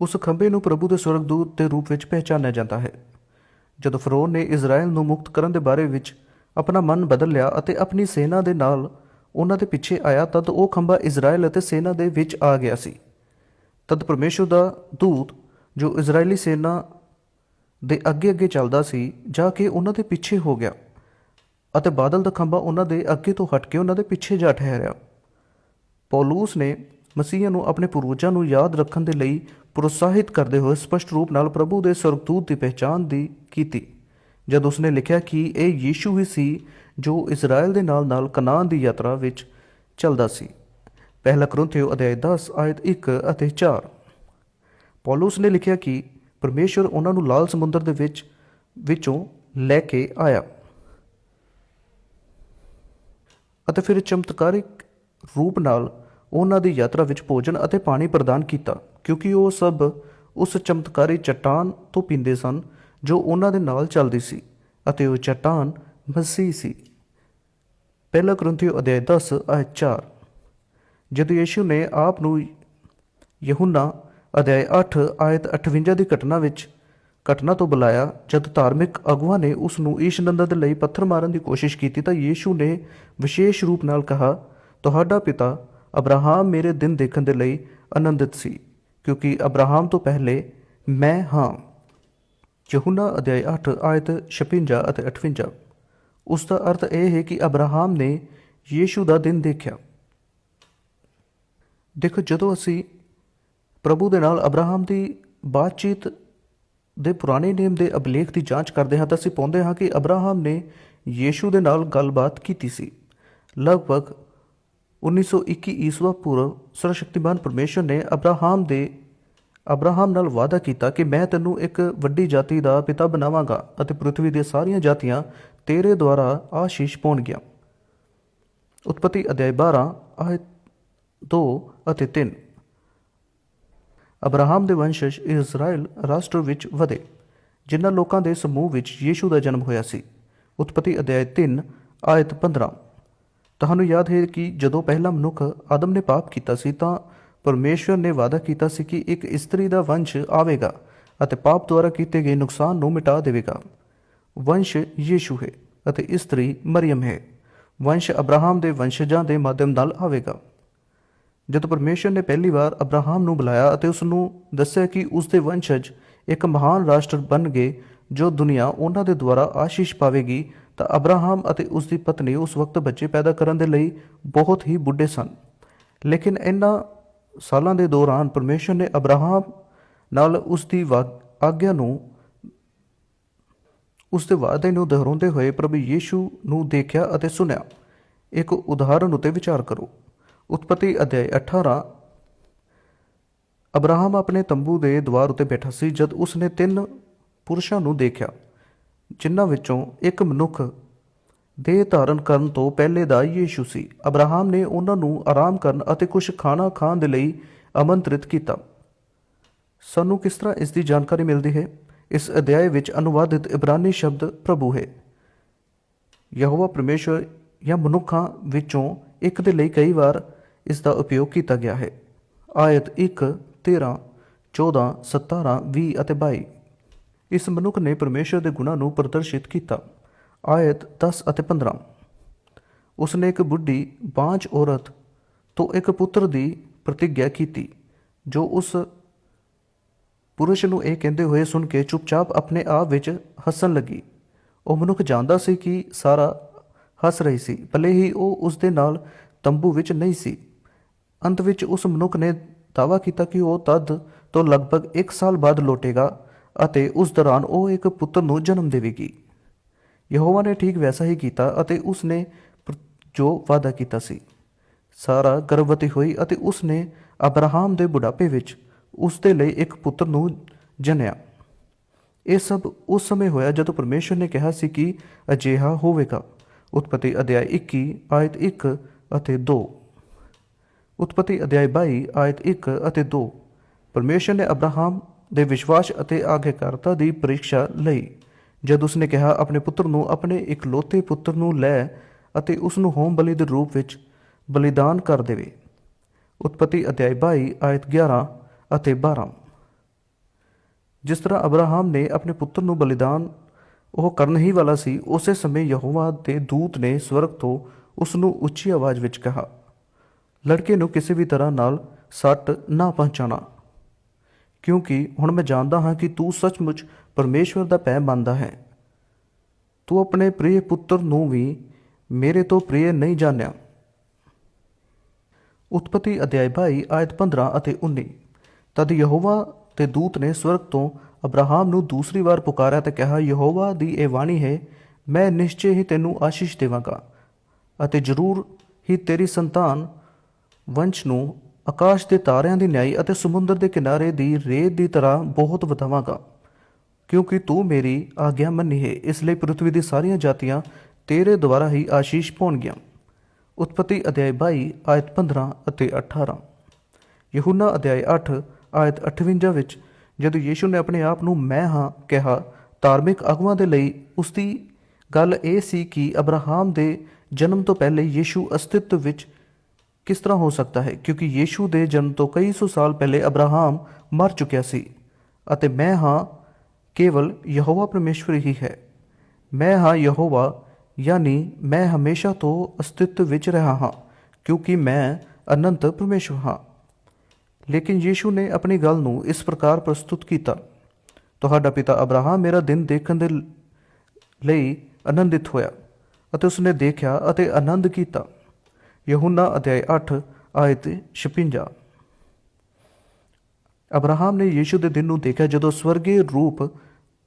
ਉਸ ਖੰਭੇ ਨੂੰ ਪ੍ਰਭੂ ਦੇ ਸਵਰਗਦੂਤ ਦੇ ਰੂਪ ਵਿੱਚ ਪਹਿਚਾਨਿਆ ਜਾਂਦਾ ਹੈ। ਜਦੋਂ ਫਰੋਨ ਨੇ ਇਜ਼ਰਾਈਲ ਨੂੰ ਮੁਕਤ ਕਰਨ ਦੇ ਬਾਰੇ ਵਿੱਚ ਆਪਣਾ ਮਨ ਬਦਲ ਲਿਆ ਅਤੇ ਆਪਣੀ ਸੈਨਾ ਦੇ ਨਾਲ ਉਹਨਾਂ ਦੇ ਪਿੱਛੇ ਆਇਆ, ਤਦ ਉਹ ਖੰਭਾ ਇਜ਼ਰਾਈਲ ਅਤੇ ਸੈਨਾ ਦੇ ਵਿੱਚ ਆ ਗਿਆ ਸੀ। ਤਦ ਪਰਮੇਸ਼ਰ ਦਾ ਦੂਤ, ਜੋ ਇਜ਼ਰਾਈਲੀ ਸੈਨਾ ਦੇ ਅੱਗੇ ਅੱਗੇ ਚੱਲਦਾ ਸੀ, ਜਾ ਕੇ ਉਹਨਾਂ ਦੇ ਪਿੱਛੇ ਹੋ ਗਿਆ ਅਤੇ ਬਾਦਲ ਦਾ ਖੰਭਾ ਉਹਨਾਂ ਦੇ ਅੱਗੇ ਤੋਂ ਹਟ ਕੇ ਉਹਨਾਂ ਦੇ ਪਿੱਛੇ ਜਾ ਠਹਿਰਿਆ। ਪੌਲੂਸ ਨੇ ਮਸੀਹ ਨੂੰ ਆਪਣੇ ਪੂਰਵਜਾਂ ਨੂੰ ਯਾਦ ਰੱਖਣ ਦੇ ਲਈ ਪ੍ਰੋਤਸਾਹਿਤ ਕਰਦੇ ਹੋਏ ਸਪਸ਼ਟ ਰੂਪ ਨਾਲ ਪ੍ਰਭੂ ਦੇ ਸਰਗਦੂਤ ਦੀ ਪਹਿਚਾਣ ਦੀ ਕੀਤੀ। ਜਦ ਉਸਨੇ ਲਿਖਿਆ ਕਿ ਇਹ ਯੀਸ਼ੂ ਹੀ ਸੀ ਜੋ ਇਜ਼ਰਾਈਲ ਦੇ ਨਾਲ-ਨਾਲ ਕਨਾਨ ਦੀ ਯਾਤਰਾ ਵਿੱਚ ਚੱਲਦਾ ਸੀ। ਪਹਿਲਾ ਕਰੰਥਿਓ ਅਧਿਆਇ 10 ਆਇਤ 1 ਅਤੇ 4 ਪੌਲਸ ਨੇ ਲਿਖਿਆ ਕਿ ਪਰਮੇਸ਼ਰ ਉਹਨਾਂ ਨੂੰ ਲਾਲ ਸਮੁੰਦਰ ਦੇ ਵਿੱਚ, ਵਿੱਚੋਂ ਲੈ ਕੇ ਆਇਆ। ਅਤੇ ਫਿਰ ਚਮਤਕਾਰਿਕ ਰੂਪ ਨਾਲ ਉਹਨਾਂ ਦੀ ਯਾਤਰਾ ਵਿੱਚ ਭੋਜਨ ਅਤੇ ਪਾਣੀ ਪ੍ਰਦਾਨ ਕੀਤਾ, ਕਿਉਂਕਿ ਉਹ ਸਭ ਉਸ ਚਮਤਕਾਰੀ ਚਟਾਨ ਤੋਂ ਪੀਂਦੇ ਸਨ ਜੋ ਉਹਨਾਂ ਦੇ ਨਾਲ ਚੱਲਦੀ ਸੀ, ਅਤੇ ਉਹ ਚਟਾਨ ਮਸੀਹ ਸੀ। ਪਹਿਲਾ ਕਰੰਥੀਓ ਅਧਿਆਇ 10 ਆਇਤ 4 ਜਦੋਂ ਯੀਸ਼ੂ ਨੇ ਆਪ ਨੂੰ ਯਹੂਨਾ ਅਧਿਆਇ 8 ਆਇਤ 58 ਦੀ ਘਟਨਾ ਵਿੱਚ ਘਟਨਾ ਤੋਂ ਬੁਲਾਇਆ, ਜਦ ਧਾਰਮਿਕ ਅਗੁਆਂ ਨੇ ਉਸ ਨੂੰ ਈਸ਼ਨੰਦ ਦੇ ਲਈ ਪੱਥਰ ਮਾਰਨ ਦੀ ਕੋਸ਼ਿਸ਼ ਕੀਤੀ ਤਾਂ ਯੀਸ਼ੂ ਨੇ ਵਿਸ਼ੇਸ਼ ਰੂਪ ਨਾਲ ਕਿਹਾ, ਤੁਹਾਡਾ ਪਿਤਾ ਅਬਰਾਹਮ ਮੇਰੇ ਦਿਨ ਦੇਖਣ ਦੇ ਲਈ ਆਨੰਦਿਤ ਸੀ, ਕਿਉਂਕਿ ਅਬਰਾਹਮ ਤੋਂ ਪਹਿਲੇ ਮੈਂ ਹਾਂ। ਯਹੂਨਾ ਅਧਿਆਇ 8 ਆਇਤ 56 ਅਤੇ 58 ਉਸ ਦਾ ਅਰਥ ਇਹ ਹੈ ਕਿ ਅਬਰਾਹਮ ਨੇ ਯੀਸ਼ੂ ਦਾ ਦਿਨ ਦੇਖਿਆ। ਦੇਖੋ, ਜਦੋਂ ਅਸੀਂ ਪ੍ਰਭੂ ਦੇ ਨਾਲ ਅਬਰਾਹਮ ਦੀ ਬਾਤਚੀਤ ਦੇ ਪੁਰਾਣੇ ਨੇਮ ਦੇ ਅਭਿਲੇਖ ਦੀ ਜਾਂਚ ਕਰਦੇ ਹਾਂ ਤਾਂ ਅਸੀਂ ਪਾਉਂਦੇ ਹਾਂ ਕਿ ਅਬਰਾਹਮ ਨੇ ਯੀਸ਼ੂ ਦੇ ਨਾਲ ਗੱਲਬਾਤ ਕੀਤੀ ਸੀ। ਲਗਭਗ 1921 ਈਸਵਾ ਪੂਰਵ ਸਰਵਸ਼ਕਤੀਮਾਨ ਪਰਮੇਸ਼ਰ ਨੇ ਅਬਰਾਹਮ ਦੇ ਅਬਰਾਹਮ ਨਾਲ ਵਾਅਦਾ ਕੀਤਾ ਕਿ ਮੈਂ ਤੈਨੂੰ ਇੱਕ ਵੱਡੀ ਜਾਤੀ ਦਾ ਪਿਤਾ ਬਣਾਵਾਂਗਾ ਅਤੇ ਪ੍ਰithvi ਦੇ ਸਾਰੀਆਂ ਜਾਤੀਆਂ ਤੇਰੇ ਦੁਆਰਾ ਆਸ਼ੀਸ਼ ਪਾਉਣਗੀਆਂ। ਉਤਪਤੀ ਅਧਿਆਇ 12 ਆਇਤ 2 ਅਤੇ 3 ਅਬਰਾਹਮ ਦੇ ਵੰਸ਼ਜ ਇਜ਼ਰਾਈਲ ਰਾਸ਼ਟਰ ਵਿੱਚ ਵਧੇ, ਜਿਨ੍ਹਾਂ ਲੋਕਾਂ ਦੇ ਸਮੂਹ ਵਿੱਚ ਯੀਸ਼ੂ ਦਾ ਜਨਮ ਹੋਇਆ ਸੀ। ਉਤਪਤੀ ਅਧਿਆਇ 3 ਆਇਤ 15 ਤੁਹਾਨੂੰ ਯਾਦ ਹੈ ਕਿ ਜਦੋਂ ਪਹਿਲਾ ਮਨੁੱਖ ਆਦਮ ਨੇ ਪਾਪ ਕੀਤਾ ਸੀ ਤਾਂ ਪਰਮੇਸ਼ਵਰ ਨੇ ਵਾਅਦਾ ਕੀਤਾ ਸੀ ਕਿ ਇੱਕ ਇਸਤਰੀ ਦਾ ਵੰਸ਼ ਆਵੇਗਾ ਅਤੇ ਪਾਪ ਦੁਆਰਾ ਕੀਤੇ ਗਏ ਨੁਕਸਾਨ ਨੂੰ ਮਿਟਾ ਦੇਵੇਗਾ। ਵੰਸ਼ ਯੀਸ਼ੂ ਹੈ ਅਤੇ ਇਸਤਰੀ ਮਰੀਮ ਹੈ। ਵੰਸ਼ ਅਬਰਾਹਮ ਦੇ ਵੰਸ਼ਜਾਂ ਦੇ ਮਾਧਿਅਮ ਨਾਲ ਆਵੇਗਾ। ਜਦੋਂ ਪਰਮੇਸ਼ਰ ਨੇ ਪਹਿਲੀ ਵਾਰ ਅਬਰਾਹਮ ਨੂੰ ਬੁਲਾਇਆ ਅਤੇ ਉਸ ਨੂੰ ਦੱਸਿਆ ਕਿ ਉਸ ਦੇ ਵੰਸ਼ਜ ਇੱਕ ਮਹਾਨ ਰਾਸ਼ਟਰ ਬਣ ਗਏ ਜੋ ਦੁਨੀਆ ਉਹਨਾਂ ਦੇ ਦੁਆਰਾ ਆਸ਼ੀਸ਼ ਪਾਵੇਗੀ ਤਾਂ ਅਬਰਾਹਮ ਅਤੇ ਉਸ ਦੀ ਪਤਨੀ ਉਸ ਵਕਤ ਬੱਚੇ ਪੈਦਾ ਕਰਨ ਦੇ ਲਈ ਬਹੁਤ ਹੀ ਬੁੱਢੇ ਸਨ। ਲੇਕਿਨ ਇਹਨਾਂ ਸਾਲਾਂ ਦੇ ਦੌਰਾਨ ਪਰਮੇਸ਼ਰ ਨੇ ਅਬਰਾਹਮ ਨਾਲ ਉਸ ਦੀ ਵਾ- ਆਗਿਆ ਨੂੰ ਉਸ ਦੇ ਵਾਅਦੇ ਨੂੰ ਦੁਹਰਾਉਂਦੇ ਹੋਏ ਪ੍ਰਭੂ ਯੀਸ਼ੂ ਨੂੰ ਦੇਖਿਆ ਅਤੇ ਸੁਨਿਆ ਇੱਕ ਉਦਾਹਰਣ ਉਤੇ ਵਿਚਾਰ ਕਰੋ। ਉਤਪਤੀ ਅਧਿਆਇ 18 ਅਬਰਾਹਮ ਆਪਣੇ ਤੰਬੂ ਦੇ ਦੁਆਰ ਉਤੇ ਬੈਠਾ ਸੀ ਜਦ ਉਸਨੇ ਤਿੰਨ ਪੁਰਸ਼ਾਂ ਨੂੰ ਦੇਖਿਆ। ਜਿਨ੍ਹਾਂ ਵਿੱਚੋਂ ਇੱਕ ਮਨੁੱਖ ਦੇਹ ਧਾਰਨ ਕਰਨ ਤੋਂ ਪਹਿਲੇ ਦਾ ਯੀਸ਼ੂ ਸੀ। ਅਬਰਾਹਮ ਨੇ ਉਹਨਾਂ ਨੂੰ ਆਰਾਮ ਕਰਨ ਅਤੇ ਕੁਝ ਖਾਣਾ ਖਾਣ ਦੇ ਲਈ ਆਮੰਤਰਿਤ ਕੀਤਾ। ਸਾਨੂੰ ਕਿਸ ਤਰ੍ਹਾਂ ਇਸ ਦੀ ਜਾਣਕਾਰੀ ਮਿਲਦੀ ਹੈ? ਇਸ ਅਧਿਆਇ ਵਿੱਚ ਅਨੁਵਾਦਿਤ ਇਬਰਾਨੀ ਸ਼ਬਦ ਪ੍ਰਭੂ ਹੈ। ਯਹੋਵਾ ਪਰਮੇਸ਼ਵਰ ਜਾਂ ਮਨੁੱਖਾਂ ਵਿੱਚੋਂ ਇੱਕ ਦੇ ਲਈ ਕਈ ਵਾਰ ਇਸ ਦਾ ਉਪਯੋਗ ਕੀਤਾ ਗਿਆ ਹੈ। ਆਇਤ 1 13 14 17 20 ਅਤੇ 22 ਇਸ ਮਨੁੱਖ ਨੇ ਪਰਮੇਸ਼ਰ ਦੇ ਗੁਣਾਂ ਨੂੰ ਪ੍ਰਦਰਸ਼ਿਤ ਕੀਤਾ। ਆਇਤ 10 ਅਤੇ 15 ਉਸਨੇ ਇੱਕ ਬੁੱਢੀ, ਬਾਂਝ ਔਰਤ ਤੋਂ ਇੱਕ ਪੁੱਤਰ ਦੀ ਪ੍ਰਤੀਗਿਆ ਕੀਤੀ, ਜੋ ਉਸ ਪੁਰਸ਼ ਨੂੰ ਇਹ ਕਹਿੰਦੇ ਹੋਏ ਸੁਣ ਕੇ ਚੁੱਪਚਾਪ ਆਪਣੇ ਆਪ ਵਿੱਚ ਹੱਸਣ ਲੱਗੀ। ਉਹ ਮਨੁੱਖ ਜਾਣਦਾ ਸੀ ਕਿ ਸਾਰਾ ਹੱਸ ਰਹੀ ਸੀ, ਭਲੇ ਹੀ ਉਹ ਉਸ ਦੇ ਨਾਲ ਤੰਬੂ ਵਿੱਚ ਨਹੀਂ ਸੀ। ਅੰਤ ਵਿੱਚ ਉਸ ਮਨੁੱਖ ਨੇ ਦਾਅਵਾ ਕੀਤਾ ਕਿ ਉਹ ਤਦ ਤੋਂ ਲਗਭਗ 1 ਸਾਲ ਬਾਅਦ ਲੌਟੇਗਾ। ਅਤੇ ਉਸ ਦੌਰਾਨ ਉਹ ਇੱਕ ਪੁੱਤਰ ਨੂੰ ਜਨਮ ਦੇਵੇਗੀ। ਯਹੋਵਾ ਨੇ ਠੀਕ ਵੈਸਾ ਹੀ ਕੀਤਾ ਅਤੇ ਉਸ ਨੇ ਜੋ ਵਾਅਦਾ ਕੀਤਾ ਸੀ। ਸਾਰਾ ਗਰਭਵਤੀ ਹੋਈ ਅਤੇ ਉਸ ਨੇ ਅਬਰਾਹਾਮ ਦੇ ਬੁਢਾਪੇ ਵਿੱਚ ਉਸ ਦੇ ਲਈ ਇੱਕ ਪੁੱਤਰ ਨੂੰ ਜਨਿਆ। ਇਹ ਸਭ ਉਸ ਸਮੇਂ ਹੋਇਆ ਜਦੋਂ ਪਰਮੇਸ਼ਰ ਨੇ ਕਿਹਾ ਸੀ ਕਿ ਅਜਿਹਾ ਹੋਵੇਗਾ। ਉਤਪਤੀ ਅਧਿਆਇ 21 ਆਇਤ 1 ਅਤੇ 2 ਉਤਪਤੀ ਅਧਿਆਇ 22 ਆਇਤ 1 ਅਤੇ 2 ਪਰਮੇਸ਼ਰ ਨੇ ਅਬਰਾਹਮ ਦੇ ਵਿਸ਼ਵਾਸ ਅਤੇ ਆਗਿਆਕਾਰਤਾ ਦੀ ਪ੍ਰੀਖਿਆ ਲਈ। ਜਦ ਉਸਨੇ ਕਿਹਾ, ਆਪਣੇ ਪੁੱਤਰ ਨੂੰ ਆਪਣੇ ਇਕਲੌਤੇ ਪੁੱਤਰ ਨੂੰ ਲੈ ਅਤੇ ਉਸ ਨੂੰ ਹੋਮ ਬਲੀ ਦੇ ਰੂਪ ਵਿੱਚ ਬਲੀਦਾਨ ਕਰ ਦੇਵੇ। ਉਤਪਤੀ ਅਧਿਆਇ 22 ਆਇਤ 11 ਅਤੇ 12 ਜਿਸ ਤਰ੍ਹਾਂ ਅਬਰਾਹਮ ਨੇ ਆਪਣੇ ਪੁੱਤਰ ਨੂੰ ਬਲੀਦਾਨ ਉਹ ਕਰਨ ਹੀ ਵਾਲਾ ਸੀ, ਉਸੇ ਸਮੇਂ ਯਹੋਵਾ ਦੇ ਦੂਤ ਨੇ ਸਵਰਗ ਤੋਂ ਉਸ ਨੂੰ ਉੱਚੀ ਆਵਾਜ਼ ਵਿੱਚ ਕਿਹਾ, ਲੜਕੇ ਨੂੰ ਕਿਸੇ ਵੀ ਤਰ੍ਹਾਂ ਨਾਲ ਸੱਟ ਨਾ ਪਹੁੰਚਾਣਾ ਕਿਉਂਕਿ ਹੁਣ ਮੈਂ ਜਾਣਦਾ ਹਾਂ ਕਿ ਤੂੰ ਸੱਚਮੁੱਚ ਪਰਮੇਸ਼ਵਰ ਦਾ ਭੈ ਮੰਨਦਾ ਹੈ। ਤੂੰ ਆਪਣੇ ਪ੍ਰਿਯ ਪੁੱਤਰ ਨੂੰ ਵੀ ਮੇਰੇ ਤੋਂ ਪ੍ਰਿਯ ਨਹੀਂ ਜਾਣਿਆ। ਉਤਪਤੀ ਅਧਿਆਇ 22 ਆਇਤ 15 ਅਤੇ 19 ਤਦ ਯਹੋਵਾ ਦੇ ਦੂਤ ਨੇ ਸਵਰਗ ਤੋਂ ਅਬਰਾਹਮ ਨੂੰ ਦੂਸਰੀ ਵਾਰ ਪੁਕਾਰਿਆ ਤੇ ਕਿਹਾ, ਯਹੋਵਾ ਦੀ ਇਹ ਬਾਣੀ ਹੈ, ਮੈਂ ਨਿਸ਼ਚੈ ਹੀ ਤੈਨੂੰ ਆਸ਼ੀਸ਼ ਦੇਵਾਂਗਾ ਅਤੇ ਜ਼ਰੂਰ ਹੀ ਤੇਰੀ ਸੰਤਾਨ ਵੰਸ਼ ਨੂੰ ਆਕਾਸ਼ ਦੇ ਤਾਰਿਆਂ ਦੀ ਨਿਆਈ ਅਤੇ ਸਮੁੰਦਰ ਦੇ ਕਿਨਾਰੇ ਦੀ ਰੇਤ ਦੀ ਤਰ੍ਹਾਂ ਬਹੁਤ ਵਧਾਵਾਂਗਾ। ਕਿਉਂਕਿ ਤੂੰ ਮੇਰੀ ਆਗਿਆ ਮੰਨੀ ਹੈ, ਇਸ ਲਈ ਪ੍ਰithvi ਦੀ ਸਾਰੀਆਂ ਜਾਤੀਆਂ ਤੇਰੇ ਦੁਆਰਾ ਹੀ ਆਸ਼ੀਸ਼ ਪਾਉਣਗੀਆਂ। ਉਤਪਤੀ ਅਧਿਆਇ 22 ਆਇਤ 15 ਅਤੇ 18 ਯਹੂਨਾ ਅਧਿਆਇ 8 ਆਇਤ 58 ਵਿੱਚ, ਜਦੋਂ ਯੀਸ਼ੂ ਨੇ ਆਪਣੇ ਆਪ ਨੂੰ ਮੈਂ ਹਾਂ ਕਿਹਾ, ਧਾਰਮਿਕ ਆਗੂਆਂ ਦੇ ਲਈ ਉਸ ਦੀ ਗੱਲ ਇਹ ਸੀ ਕਿ ਅਬਰਾਹਾਮ ਦੇ ਜਨਮ ਤੋਂ ਪਹਿਲੇ ਯੀਸ਼ੂ ਅਸਤਿਤਵ ਵਿੱਚ ਕਿਸ ਤਰ੍ਹਾਂ ਹੋ ਸਕਦਾ ਹੈ? ਕਿਉਂਕਿ ਯੀਸ਼ੂ ਦੇ ਜਨਮ ਤੋਂ ਕਈ ਸੌ ਸਾਲ ਪਹਿਲੇ ਅਬਰਾਹਮ ਮਰ ਚੁੱਕਿਆ ਸੀ। ਅਤੇ ਮੈਂ ਹਾਂ ਕੇਵਲ ਯਹੋਵਾ ਪਰਮੇਸ਼ਵਰ ਹੀ ਹੈ। ਮੈਂ ਹਾਂ ਯਹੋਵਾ, ਯਾਨੀ ਮੈਂ ਹਮੇਸ਼ਾ ਤੋਂ ਅਸਤਿਤਵ ਵਿੱਚ ਰਹਾ ਹਾਂ, ਕਿਉਂਕਿ ਮੈਂ ਅਨੰਤ ਪਰਮੇਸ਼ਵਰ ਹਾਂ। ਲੇਕਿਨ ਯੀਸ਼ੂ ਨੇ ਆਪਣੀ ਗੱਲ ਨੂੰ ਇਸ ਪ੍ਰਕਾਰ ਪ੍ਰਸਤੁਤ ਕੀਤਾ, ਤੁਹਾਡਾ ਪਿਤਾ ਅਬਰਾਹਮ ਮੇਰਾ ਦਿਨ ਦੇਖਣ ਦੇ ਲਈ ਆਨੰਦਿਤ ਹੋਇਆ, ਅਤੇ ਉਸਨੇ ਦੇਖਿਆ ਅਤੇ ਆਨੰਦ ਕੀਤਾ। ਯਹੂਨਾ ਅਧਿਆਇ 8 ਆਇਤ 56 ਅਬਰਾਹਮ ਨੇ ਯੀਸ਼ੂ ਦੇ ਦਿਨ ਨੂੰ ਦੇਖਿਆ ਜਦੋਂ ਸਵਰਗੀ ਰੂਪ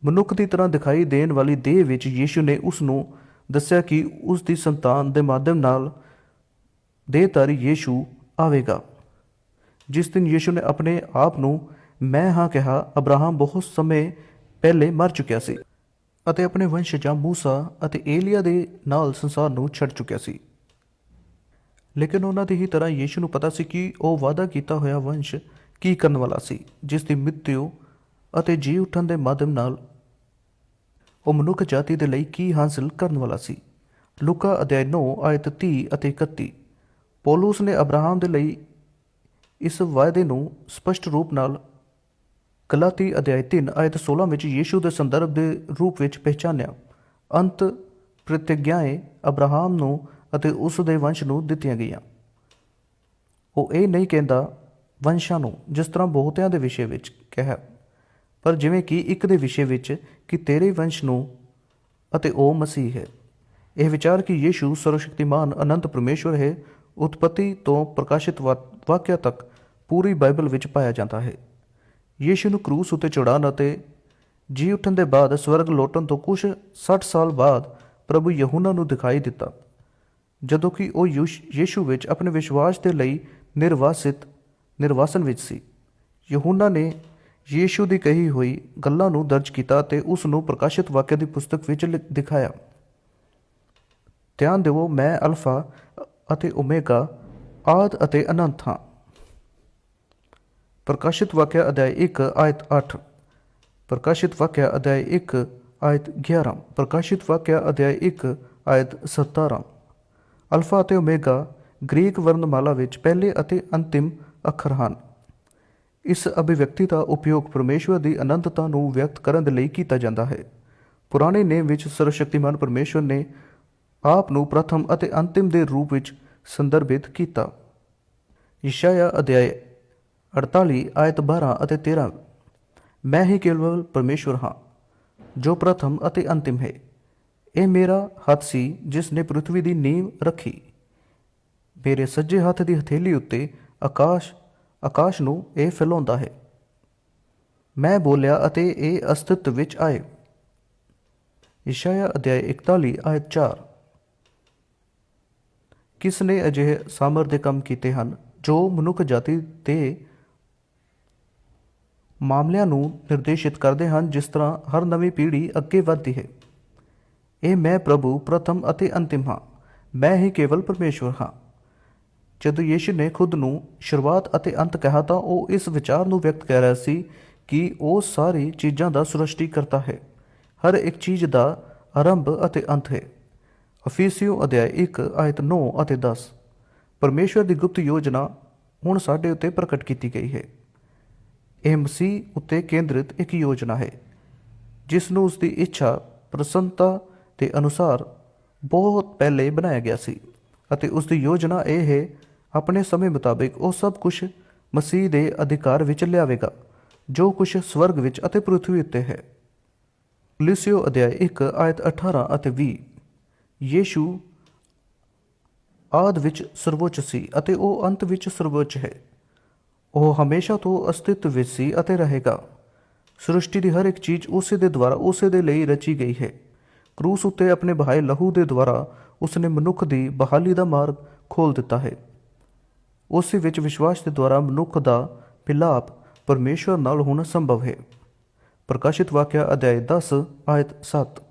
ਮਨੁੱਖ ਦੀ ਤਰ੍ਹਾਂ ਦਿਖਾਈ ਦੇਣ ਵਾਲੀ ਦੇਹ ਵਿੱਚ ਯੀਸ਼ੂ ਨੇ ਉਸ ਨੂੰ ਦੱਸਿਆ ਕਿ ਉਸ ਦੀ ਸੰਤਾਨ ਦੇ ਮਾਧਿਅਮ ਨਾਲ ਦੇਹਧਾਰੀ ਯੀਸ਼ੂ ਆਵੇਗਾ। ਜਿਸ ਦਿਨ ਯੀਸ਼ੂ ਨੇ ਆਪਣੇ ਆਪ ਨੂੰ ਮੈਂ ਹਾਂ ਕਿਹਾ, ਅਬਰਾਹਮ ਬਹੁਤ ਸਮੇਂ ਪਹਿਲੇ ਮਰ ਚੁੱਕਿਆ ਸੀ ਅਤੇ ਆਪਣੇ ਵੰਸ਼ਜਾਂ ਮੂਸਾ ਅਤੇ ਏਲੀਆ ਦੇ ਨਾਲ ਸੰਸਾਰ ਨੂੰ ਛੱਡ ਚੁੱਕਿਆ ਸੀ। ਲੇਕਿਨ ਉਹਨਾਂ ਦੀ ਹੀ ਤਰ੍ਹਾਂ ਯੀਸ਼ੂ ਨੂੰ ਪਤਾ ਸੀ ਕਿ ਉਹ ਵਾਅਦਾ ਕੀਤਾ ਹੋਇਆ ਵੰਸ਼ ਕੀ ਕਰਨ ਵਾਲਾ ਸੀ, ਜਿਸ ਦੀ ਮ੍ਰਿਤਿਉ ਅਤੇ ਜੀ ਉੱਠਣ ਦੇ ਮਾਧਿਅਮ ਨਾਲ ਉਹ ਮਨੁੱਖ ਜਾਤੀ ਦੇ ਲਈ ਕੀ ਹਾਸਲ ਕਰਨ ਵਾਲਾ ਸੀ। ਲੂਕਾ ਅਧਿਆਇ 9 ਆਇਤ 30 ਅਤੇ 31 ਪੌਲੁਸ ਨੇ ਅਬਰਾਹਮ ਦੇ ਲਈ ਇਸ ਵਾਅਦੇ ਨੂੰ ਸਪਸ਼ਟ ਰੂਪ ਨਾਲ ਗਲਾਤੀ ਅਧਿਆਇ 3 ਆਇਤ 16 ਵਿੱਚ ਯੀਸ਼ੂ ਦੇ ਸੰਦਰਭ ਦੇ ਰੂਪ ਵਿੱਚ ਪਹਿਚਾਨਿਆ। ਅੰਤ ਪ੍ਰਤਿਗਿਆਏ ਅਬਰਾਹਮ ਨੂੰ ਅਤੇ ਉਸ ਦੇ ਵੰਸ਼ ਨੂੰ ਦਿੱਤੀਆਂ ਗਈਆਂ। ਉਹ ਇਹ ਨਹੀਂ ਕਹਿੰਦਾ, ਵੰਸ਼ਾਂ ਨੂੰ ਜਿਸ ਤਰ੍ਹਾਂ ਬਹੁਤਿਆਂ ਦੇ ਵਿਸ਼ੇ ਵਿੱਚ ਕਿਹਾ, ਪਰ ਜਿਵੇਂ ਕਿ ਇੱਕ ਦੇ ਵਿਸ਼ੇ ਵਿੱਚ ਕਿ ਤੇਰੇ ਵੰਸ਼ ਨੂੰ ਅਤੇ ਉਹ ਮਸੀਹ ਹੈ। ਇਹ ਵਿਚਾਰ ਕਿ ਯੀਸ਼ੂ ਸਰਵਸ਼ਕਤੀਮਾਨ ਅਨੰਤ ਪਰਮੇਸ਼ਵਰ ਹੈ, ਉਤਪਤੀ ਤੋਂ ਪ੍ਰਕਾਸ਼ਿਤ ਵਾ- ਵਾਕਿਆ ਤੱਕ ਪੂਰੀ ਬਾਈਬਲ ਵਿੱਚ ਪਾਇਆ ਜਾਂਦਾ ਹੈ। ਯੀਸ਼ੂ ਨੂੰ ਕਰੂਸ ਉੱਤੇ ਚੜਾਉਣ ਅਤੇ ਜੀ ਉੱਠਣ ਦੇ ਬਾਅਦ ਸਵਰਗ ਲੋਟਣ ਤੋਂ ਕੁਝ 60 ਸਾਲ ਬਾਅਦ ਪ੍ਰਭੂ ਯਹੂਨਾ ਨੂੰ ਦਿਖਾਈ ਦਿੱਤਾ। ਜਦੋਂ ਕਿ ਉਹ ਯੂਸ਼- ਯੀਸ਼ੂ ਵਿੱਚ ਆਪਣੇ ਵਿਸ਼ਵਾਸ ਦੇ ਲਈ ਨਿਰਵਾਸਿਤ ਨਿਰਵਾਸਨ ਵਿੱਚ ਸੀ। ਯਹੂਨਾ ਨੇ ਯੀਸ਼ੂ ਦੀ ਕਹੀ ਹੋਈ ਗੱਲਾਂ ਨੂੰ ਦਰਜ ਕੀਤਾ ਤੇ ਉਸ ਨੂੰ ਪ੍ਰਕਾਸ਼ਿਤ ਵਾਕਿਆ ਦੀ ਪੁਸਤਕ ਵਿੱਚ ਲਿਖ- ਦਿਖਾਇਆ। ਧਿਆਨ ਦਿਓ, ਮੈਂ ਅਲਫਾ ਅਤੇ ਓਮੇਗਾ, ਆਦ ਅਤੇ ਅਨੰਤ ਹਾਂ। ਪ੍ਰਕਾਸ਼ਿਤ ਵਾਕਿਆ ਅਧਿਆਇ 1 ਆਇਤ 8 ਪ੍ਰਕਾਸ਼ਿਤ ਵਾਕਿਆ ਅਧਿਆਇ 1 ਆਇਤ 11 ਪ੍ਰਕਾਸ਼ਿਤ ਵਾਕਿਆ ਅਧਿਆਇ 1 ਆਇਤ 17 ਅਲਫਾ ਅਤੇ ਓਮੇਗਾ ਗ੍ਰੀਕ ਵਰਣਮਾਲਾ ਵਿੱਚ ਪਹਿਲੇ ਅਤੇ ਅੰਤਿਮ ਅੱਖਰ ਹਨ। ਇਸ ਅਭਿਵਿਅਕਤੀ ਦਾ ਉਪਯੋਗ ਪਰਮੇਸ਼ਵਰ ਦੀ ਅਨੰਤਤਾ ਨੂੰ ਵਿਅਕਤ ਕਰਨ ਦੇ ਲਈ ਕੀਤਾ ਜਾਂਦਾ ਹੈ। ਪੁਰਾਣੇ ਨੇਮ ਵਿੱਚ ਸਰਵਸ਼ਕਤੀਮਾਨ ਪਰਮੇਸ਼ਵਰ ਨੇ ਆਪ ਨੂੰ ਪ੍ਰਥਮ ਅਤੇ ਅੰਤਿਮ ਦੇ ਰੂਪ ਵਿੱਚ ਸੰਦਰਭਿਤ ਕੀਤਾ। ਯਸ਼ਾਇਆ ਅਧਿਆਇ 48 ਆਇਤ 12 ਅਤੇ 13 ਮੈਂ ਹੀ ਕੇਵਲ ਪਰਮੇਸ਼ਵਰ ਹਾਂ, ਜੋ ਪ੍ਰਥਮ ਅਤੇ ਅੰਤਿਮ ਹੈ। ਇਹ ਮੇਰਾ ਹੱਥ ਸੀ ਜਿਸ ਨੇ ਪ੍ਰithvi ਦੀ ਨੀਂਵ ਰੱਖੀ। ਮੇਰੇ ਸੱਜੇ ਹੱਥ ਦੀ ਹਥੇਲੀ ਉੱਤੇ ਆਕਾਸ਼ ਆਕਾਸ਼ ਨੂੰ ਇਹ ਫੈਲਾਉਂਦਾ ਹੈ। ਮੈਂ ਬੋਲਿਆ, ਅਤੇ ਇਹ ਅਸਤਿਤਵ ਵਿੱਚ ਆਏ। ਇਸ਼ਾਇਆ ਅਧਿਆਇ 41 ਆਇਤ 4 ਕਿਸ ਨੇ ਅਜਿਹੇ ਸਾਮਰ ਦੇ ਕੰਮ ਕੀਤੇ ਹਨ, ਜੋ ਮਨੁੱਖ ਜਾਤੀ ਦੇ ਮਾਮਲਿਆਂ ਨੂੰ ਨਿਰਦੇਸ਼ਿਤ ਕਰਦੇ ਹਨ, ਜਿਸ ਤਰ੍ਹਾਂ ਹਰ ਨਵੀਂ ਪੀੜ੍ਹੀ ਅੱਗੇ ਵਧਦੀ ਹੈ? ਇਹ ਮੈਂ ਪ੍ਰਭੂ ਪ੍ਰਥਮ ਅਤੇ ਅੰਤਿਮ ਹਾਂ। ਮੈਂ ਹੀ ਕੇਵਲ ਪਰਮੇਸ਼ਵਰ ਹਾਂ। ਜਦੋਂ ਯਿਸੂ ਨੇ ਖੁਦ ਨੂੰ ਸ਼ੁਰੂਆਤ ਅਤੇ ਅੰਤ ਕਿਹਾ ਤਾਂ ਉਹ ਇਸ ਵਿਚਾਰ ਨੂੰ ਵਿਅਕਤ ਕਰ ਰਿਹਾ ਸੀ ਕਿ ਉਹ ਸਾਰੀ ਚੀਜ਼ਾਂ ਦਾ ਸ੍ਰਿਸ਼ਟੀ ਕਰਤਾ ਹੈ। ਹਰ ਇੱਕ ਚੀਜ਼ ਦਾ ਆਰੰਭ ਅਤੇ ਅੰਤ ਹੈ। ਅਫੀਸੀਓ ਅਧਿਆਇ 1 ਆਇਤ 9 ਅਤੇ 10 ਪਰਮੇਸ਼ਵਰ ਦੀ ਗੁਪਤ ਯੋਜਨਾ ਹੁਣ ਸਾਡੇ ਉੱਤੇ ਪ੍ਰਗਟ ਕੀਤੀ ਗਈ ਹੈ। ਇਹ ਮਸੀਹ ਉੱਤੇ ਕੇਂਦਰਿਤ ਇੱਕ ਯੋਜਨਾ ਹੈ, ਜਿਸ ਨੂੰ ਉਸ ਦੀ ਇੱਛਾ, ਪ੍ਰਸੰਨਤਾ ਦੇ ਅਨੁਸਾਰ ਬਹੁਤ ਪਹਿਲੇ ਬਣਾਇਆ ਗਿਆ ਸੀ ਅਤੇ ਉਸ ਦੀ ਯੋਜਨਾ ਇਹ ਹੈ, ਆਪਣੇ ਸਮੇਂ ਮੁਤਾਬਿਕ ਉਹ ਸਭ ਕੁਝ ਮਸੀਹ ਦੇ ਅਧਿਕਾਰ ਵਿੱਚ ਲਿਆਵੇਗਾ, ਜੋ ਕੁਝ ਸਵਰਗ ਵਿੱਚ ਅਤੇ ਪ੍ਰithvi ਉੱਤੇ ਹੈ। ਲਿਸਿਓ ਅਧਿਆਇ 1 ਆਇਤ 18 ਅਤੇ 20 ਯੀਸ਼ੂ ਆਦ ਵਿੱਚ ਸਰਵੋੱਚ ਸੀ ਅਤੇ ਉਹ ਅੰਤ ਵਿੱਚ ਸਰਵੋੱਚ ਹੈ। ਉਹ ਹਮੇਸ਼ਾ ਤੋਂ ਅਸਤਿਤਵ ਵਿੱਚ ਸੀ ਅਤੇ ਰਹੇਗਾ। ਸ੍ਰਿਸ਼ਟੀ ਦੀ ਹਰ ਇੱਕ ਚੀਜ਼ ਉਸੇ ਦੇ ਦੁਆਰਾ ਉਸੇ ਦੇ ਲਈ ਰਚੀ ਗਈ ਹੈ। ਕਰੂਸ ਉੱਤੇ ਆਪਣੇ ਬਹਾਏ ਲਹੂ ਦੇ ਦੁਆਰਾ ਉਸਨੇ ਮਨੁੱਖ ਦੀ ਬਹਾਲੀ ਦਾ ਮਾਰਗ ਖੋਲ ਦਿੱਤਾ ਹੈ। ਉਸ ਵਿੱਚ ਵਿਸ਼ਵਾਸ ਦੇ ਦੁਆਰਾ ਮਨੁੱਖ ਦਾ ਮਿਲਾਪ ਪਰਮੇਸ਼ਵਰ ਨਾਲ ਹੋਣਾ ਸੰਭਵ ਹੈ। ਪ੍ਰਕਾਸ਼ਿਤ ਵਾਕਿਆ ਅਧਿਆਇ 10 ਆਇਤ 7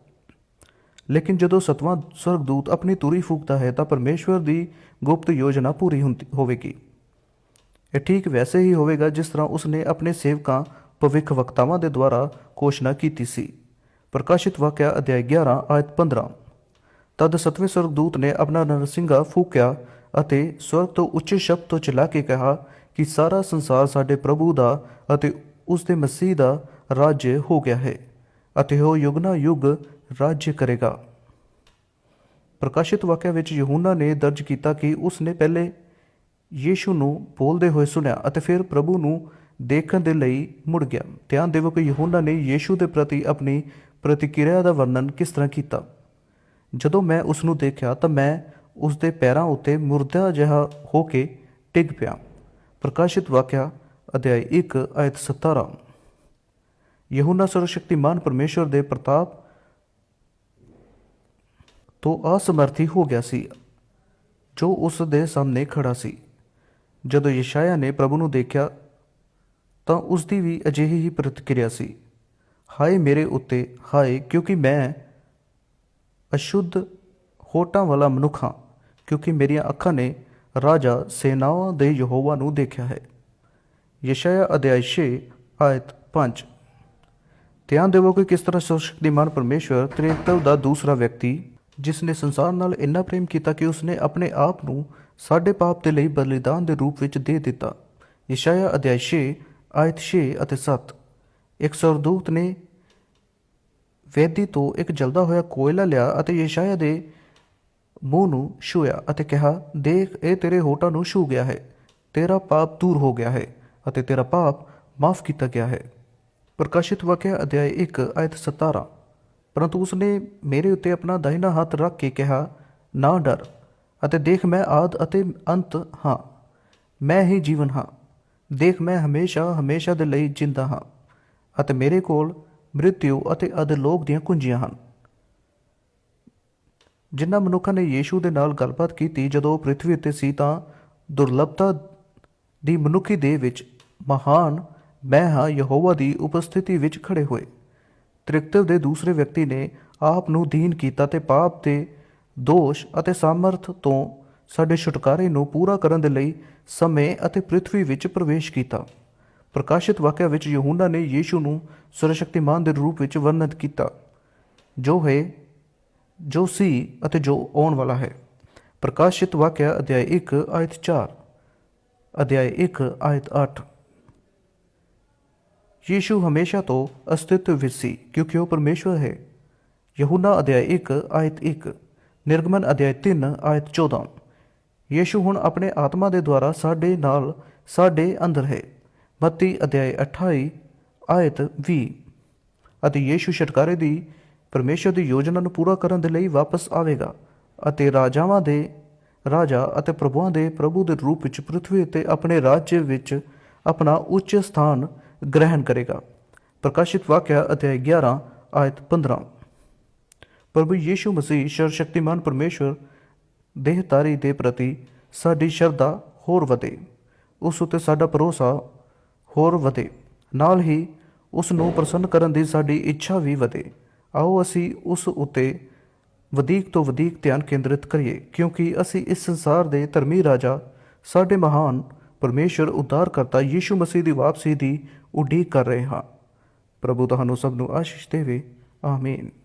ਲੇਕਿਨ ਜਦੋਂ ਸਤਵਾਂ ਸਵਰਗਦੂਤ ਆਪਣੀ ਤੂਰੀ ਫੂਕਦਾ ਹੈ ਤਾਂ ਪਰਮੇਸ਼ਵਰ ਦੀ ਗੁਪਤ ਯੋਜਨਾ ਪੂਰੀ ਹੁੰਦੀ ਹੋਵੇਗੀ। ਇਹ ਠੀਕ ਵੈਸੇ ਹੀ ਹੋਵੇਗਾ ਜਿਸ ਤਰ੍ਹਾਂ ਉਸਨੇ ਆਪਣੇ ਸੇਵਕਾਂ ਭਵਿੱਖ ਵਕਤਾਵਾਂ ਦੇ ਦੁਆਰਾ ਘੋਸ਼ਣਾ ਕੀਤੀ ਸੀ। ਪ੍ਰਕਾਸ਼ਿਤ ਵਾਕਿਆ ਅਧਿਆਇ 11 ਆਇਤ 15 ਤਦ ਸਤਵੇਂ ਸਵਰਗਦੂਤ ਨੇ ਆਪਣਾ ਨਰਸਿੰਘਾ ਫੂਕਿਆ ਅਤੇ ਸਵਰਗ ਤੋਂ ਉੱਚੇ ਸ਼ਬਦ ਤੋਂ ਚਲਾ ਕੇ ਕਿਹਾ ਕਿ ਸਾਰਾ ਸੰਸਾਰ ਸਾਡੇ ਪ੍ਰਭੂ ਦਾ ਅਤੇ ਉਸ ਦੇ ਮਸੀਹ ਦਾ ਰਾਜ ਹੋ ਗਿਆ ਹੈ ਅਤੇ ਉਹ ਯੁਗਨਾ ਯੁਗ ਰਾਜ ਕਰੇਗਾ। ਪ੍ਰਕਾਸ਼ਿਤ ਵਾਕਿਆ ਵਿੱਚ ਯਹੂਨਾ ਨੇ ਦਰਜ ਕੀਤਾ ਕਿ ਉਸ ਨੇ ਪਹਿਲੇ ਯੀਸ਼ੂ ਨੂੰ ਬੋਲਦੇ ਹੋਏ ਸੁਣਿਆ ਅਤੇ ਫਿਰ ਪ੍ਰਭੂ ਨੂੰ ਦੇਖਣ ਦੇ ਲਈ ਮੁੜ ਗਿਆ। ਧਿਆਨ ਦੇਵੋ ਕਿ ਯਹੂਨਾ ਨੇ ਯੀਸ਼ੂ ਦੇ ਪ੍ਰਤੀ ਆਪਣੀ ਪ੍ਰਤੀਕਿਰਿਆ ਦਾ ਵਰਣਨ ਕਿਸ ਤਰ੍ਹਾਂ ਕੀਤਾ? ਜਦੋਂ ਮੈਂ ਉਸ ਨੂੰ ਦੇਖਿਆ ਤਾਂ ਮੈਂ ਉਸ ਦੇ ਪੈਰਾਂ ਉੱਤੇ ਮੁਰਦਾ ਜਿਹਾ ਹੋ ਕੇ ਡਿੱਗ ਪਿਆ। ਪ੍ਰਕਾਸ਼ਿਤ ਵਾਕਿਆ, ਅਧਿਆਇ 1 ਆਇਤ 17 ਯਹੂਨਾ ਸਰਵਸ਼ਕਤੀਮਾਨ ਪਰਮੇਸ਼ਵਰ ਦੇ ਪ੍ਰਤਾਪ ਤੋਂ ਅਸਮਰਥੀ ਹੋ ਗਿਆ ਸੀ, ਜੋ ਉਸ ਦੇ ਸਾਹਮਣੇ ਖੜਾ ਸੀ। ਜਦੋਂ ਯਸ਼ਾਇਆ ਨੇ ਪ੍ਰਭੂ ਨੂੰ ਦੇਖਿਆ ਤਾਂ ਉਸ ਦੀ ਵੀ ਅਜਿਹੀ ਹੀ ਪ੍ਰਤੀਕਿਰਿਆ ਸੀ। ਹਾਏ ਮੇਰੇ ਉੱਤੇ, ਹਾਏ, ਕਿਉਂਕਿ ਮੈਂ ਅਸ਼ੁੱਧ ਹੋਟਾਂ ਵਾਲਾ ਮਨੁੱਖ ਹਾਂ, ਕਿਉਂਕਿ ਮੇਰੀਆਂ ਅੱਖਾਂ ਨੇ ਰਾਜਾ ਸੇਨਾਵਾਂ ਦੇ ਯਹੋਵਾ ਨੂੰ ਦੇਖਿਆ ਹੈ। ਯਸ਼ਾਇਆ ਅਧਿਆਇ 6 ਆਇਤ 5 ਧਿਆਨ ਦੇਵੋ ਕਿ ਕਿਸ ਤਰ੍ਹਾਂ ਸਰਵਸ਼ਕਤੀਮਾਨ ਪਰਮੇਸ਼ਵਰ ਤ੍ਰਿਤਵ ਦਾ ਦੂਸਰਾ ਵਿਅਕਤੀ, ਜਿਸ ਨੇ ਸੰਸਾਰ ਨਾਲ ਇੰਨਾ ਪ੍ਰੇਮ ਕੀਤਾ ਕਿ ਉਸਨੇ ਆਪਣੇ ਆਪ ਨੂੰ ਸਾਡੇ ਪਾਪ ਦੇ ਲਈ ਬਲੀਦਾਨ ਦੇ ਰੂਪ ਵਿੱਚ ਦੇ ਦਿੱਤਾ। ਯਸ਼ਾਇਆ ਅਧਿਆਇ 6 ਆਇਤ 6 ਅਤੇ 7 ਇੱਕ ਸਰਦੂਤ ਨੇ ਵੈਦੀ ਤੋਂ ਇੱਕ ਜਲਦਾ ਹੋਇਆ ਕੋਇਲਾ ਲਿਆ ਅਤੇ ਯਸ਼ਾਇਆ ਦੇ ਮੂੰਹ ਨੂੰ ਛੂਇਆ ਅਤੇ ਕਿਹਾ, ਦੇਖ, ਇਹ ਤੇਰੇ ਹੋਠਾਂ ਨੂੰ ਛੂ ਗਿਆ ਹੈ। ਤੇਰਾ ਪਾਪ ਦੂਰ ਹੋ ਗਿਆ ਹੈ ਅਤੇ ਤੇਰਾ ਪਾਪ ਮਾਫ ਕੀਤਾ ਗਿਆ ਹੈ। ਪ੍ਰਕਾਸ਼ਿਤ ਵਾਕਿਆ ਅਧਿਆਇ 1 ਆਇਤ 17 ਪਰੰਤੂ ਉਸਨੇ ਮੇਰੇ ਉੱਤੇ ਆਪਣਾ ਦਾਹਿਨਾ ਹੱਥ ਰੱਖ ਕੇ ਕਿਹਾ, ਨਾ ਡਰ ਅਤੇ ਦੇਖ, ਮੈਂ ਆਦ ਅਤੇ ਅੰਤ ਹਾਂ। ਮੈਂ ਹੀ ਜੀਵਨ ਹਾਂ। ਦੇਖ, ਮੈਂ ਹਮੇਸ਼ਾ ਹਮੇਸ਼ਾ ਦੇ ਲਈ ਜਿੰਦਾ ਹਾਂ। ਅਤੇ ਮੇਰੇ ਕੋਲ ਮ੍ਰਿਤਿਉ ਅਤੇ ਅਧਲੋਕ ਦੀਆਂ ਕੁੰਜੀਆਂ ਹਨ। ਜਿਨ੍ਹਾਂ ਮਨੁੱਖਾਂ ਨੇ ਯੀਸ਼ੂ ਦੇ ਨਾਲ ਗੱਲਬਾਤ ਕੀਤੀ, ਜਦੋਂ ਉਹ ਪ੍ਰithvi ਉੱਤੇ ਸੀ, ਤਾਂ ਦੁਰਲਭਤਾ ਦੀ ਮਨੁੱਖੀ ਦੇਹ ਵਿੱਚ ਮਹਾਨ ਮੈਂ ਹਾਂ ਯਹੋਵਾ ਦੀ ਉਪਸਥਿਤੀ ਵਿੱਚ ਖੜੇ ਹੋਏ। ਤ੍ਰਿਕਤਵ ਦੇ ਦੂਸਰੇ ਵਿਅਕਤੀ ਨੇ ਆਪ ਨੂੰ ਦੀਨ ਕੀਤਾ ਤੇ ਪਾਪ ਦੇ ਦੋਸ਼ ਅਤੇ ਸਾਮਰਥ ਤੋਂ ਸਾਡੇ ਛੁਟਕਾਰੇ ਨੂੰ ਪੂਰਾ ਕਰਨ ਦੇ ਲਈ ਸਮੇਂ ਅਤੇ ਪ੍ਰithvi ਵਿੱਚ ਪ੍ਰਵੇਸ਼ ਕੀਤਾ। ਪ੍ਰਕਾਸ਼ਿਤ ਵਾਕਿਆ ਵਿੱਚ ਯਹੂਨਾ ਨੇ ਯੀਸ਼ੂ ਨੂੰ ਸਰਵਸ਼ਕਤੀਮਾਨ ਦੇ ਰੂਪ ਵਿੱਚ ਵਰਣਿਤ ਕੀਤਾ, ਜੋ ਹੈ, ਜੋ ਸੀ ਅਤੇ ਜੋ ਆਉਣ ਵਾਲਾ ਹੈ। ਪ੍ਰਕਾਸ਼ਿਤ ਵਾਕਿਆ ਅਧਿਆਇ 1 ਆਇਤ 4 ਅਧਿਆਇ 1 ਆਇਤ 8 ਯੀਸ਼ੂ ਹਮੇਸ਼ਾ ਤੋਂ ਅਸਤਿਤਵ ਵਿੱਚ ਸੀ, ਕਿਉਂਕਿ ਉਹ ਪਰਮੇਸ਼ਵਰ ਹੈ। ਯਹੂਨਾ ਅਧਿਆਇ 1 ਆਇਤ 1 ਨਿਰਗਮਨ ਅਧਿਆਇ 3 ਆਇਤ 14 ਯੀਸ਼ੂ ਹੁਣ ਆਪਣੇ ਆਤਮਾ ਦੇ ਦੁਆਰਾ ਸਾਡੇ ਨਾਲ, ਸਾਡੇ ਅੰਦਰ ਹੈ। ਮੱਤੀ ਅਧਿਆਇ 28 ਆਇਤ 20 ਅਤੇ ਯੀਸ਼ੂ ਛੁਟਕਾਰੇ ਦੀ ਪਰਮੇਸ਼ਰ ਦੀ ਯੋਜਨਾ ਨੂੰ ਪੂਰਾ ਕਰਨ ਦੇ ਲਈ ਵਾਪਸ ਆਵੇਗਾ ਅਤੇ ਰਾਜਾਵਾਂ ਦੇ ਰਾਜਾ ਅਤੇ ਪ੍ਰਭੂਆਂ ਦੇ ਪ੍ਰਭੂ ਦੇ ਰੂਪ ਵਿੱਚ ਪ੍ਰithvi ਤੇ ਆਪਣੇ ਰਾਜ ਵਿੱਚ ਆਪਣਾ ਉੱਚ ਸਥਾਨ ਗ੍ਰਹਿਣ ਕਰੇਗਾ। ਪ੍ਰਕਾਸ਼ਿਤ ਵਾਕਿਆ ਅਧਿਆਇ 11 ਆਇਤ 15 ਪ੍ਰਭੂ ਯੀਸ਼ੂ ਮਸੀਹ ਸਰਵਸ਼ਕਤੀਮਾਨ ਪਰਮੇਸ਼ਵਰ ਦੇਹਤਾਰੀ ਦੇ ਪ੍ਰਤੀ ਸਾਡੀ ਸ਼ਰਧਾ ਹੋਰ ਵਧੇ। ਉਸ ਉਤੇ ਸਾਡਾ ਭਰੋਸਾ ਹੋਰ ਵਧੇ। ਨਾਲ ਹੀ ਉਸ ਨੂੰ ਪ੍ਰਸੰਨ ਕਰਨ ਦੀ ਸਾਡੀ ਇੱਛਾ ਵੀ ਵਧੇ। ਆਓ ਅਸੀਂ ਉਸ ਉਤੇ ਵਧੇਕ ਤੋਂ ਵਧੇਕ ਧਿਆਨ ਕੇਂਦਰਿਤ ਕਰੀਏ, ਕਿਉਂਕਿ ਅਸੀਂ ਇਸ ਸੰਸਾਰ ਦੇ ਧਰਮੀ ਰਾਜਾ, ਸਾਡੇ ਮਹਾਨ ਪਰਮੇਸ਼ਰ ਉਦਾਰਕਰਤਾ ਯੀਸ਼ੂ ਮਸੀਹ ਦੀ ਵਾਪਸੀ ਦੀ ਉਡੀਕ ਕਰ ਰਹੇ ਹਾਂ। ਪ੍ਰਭੂ ਤੁਹਾਨੂੰ ਸਭ ਨੂੰ ਆਸ਼ੀਸ਼ ਦੇਵੇ। ਆਮੀਨ।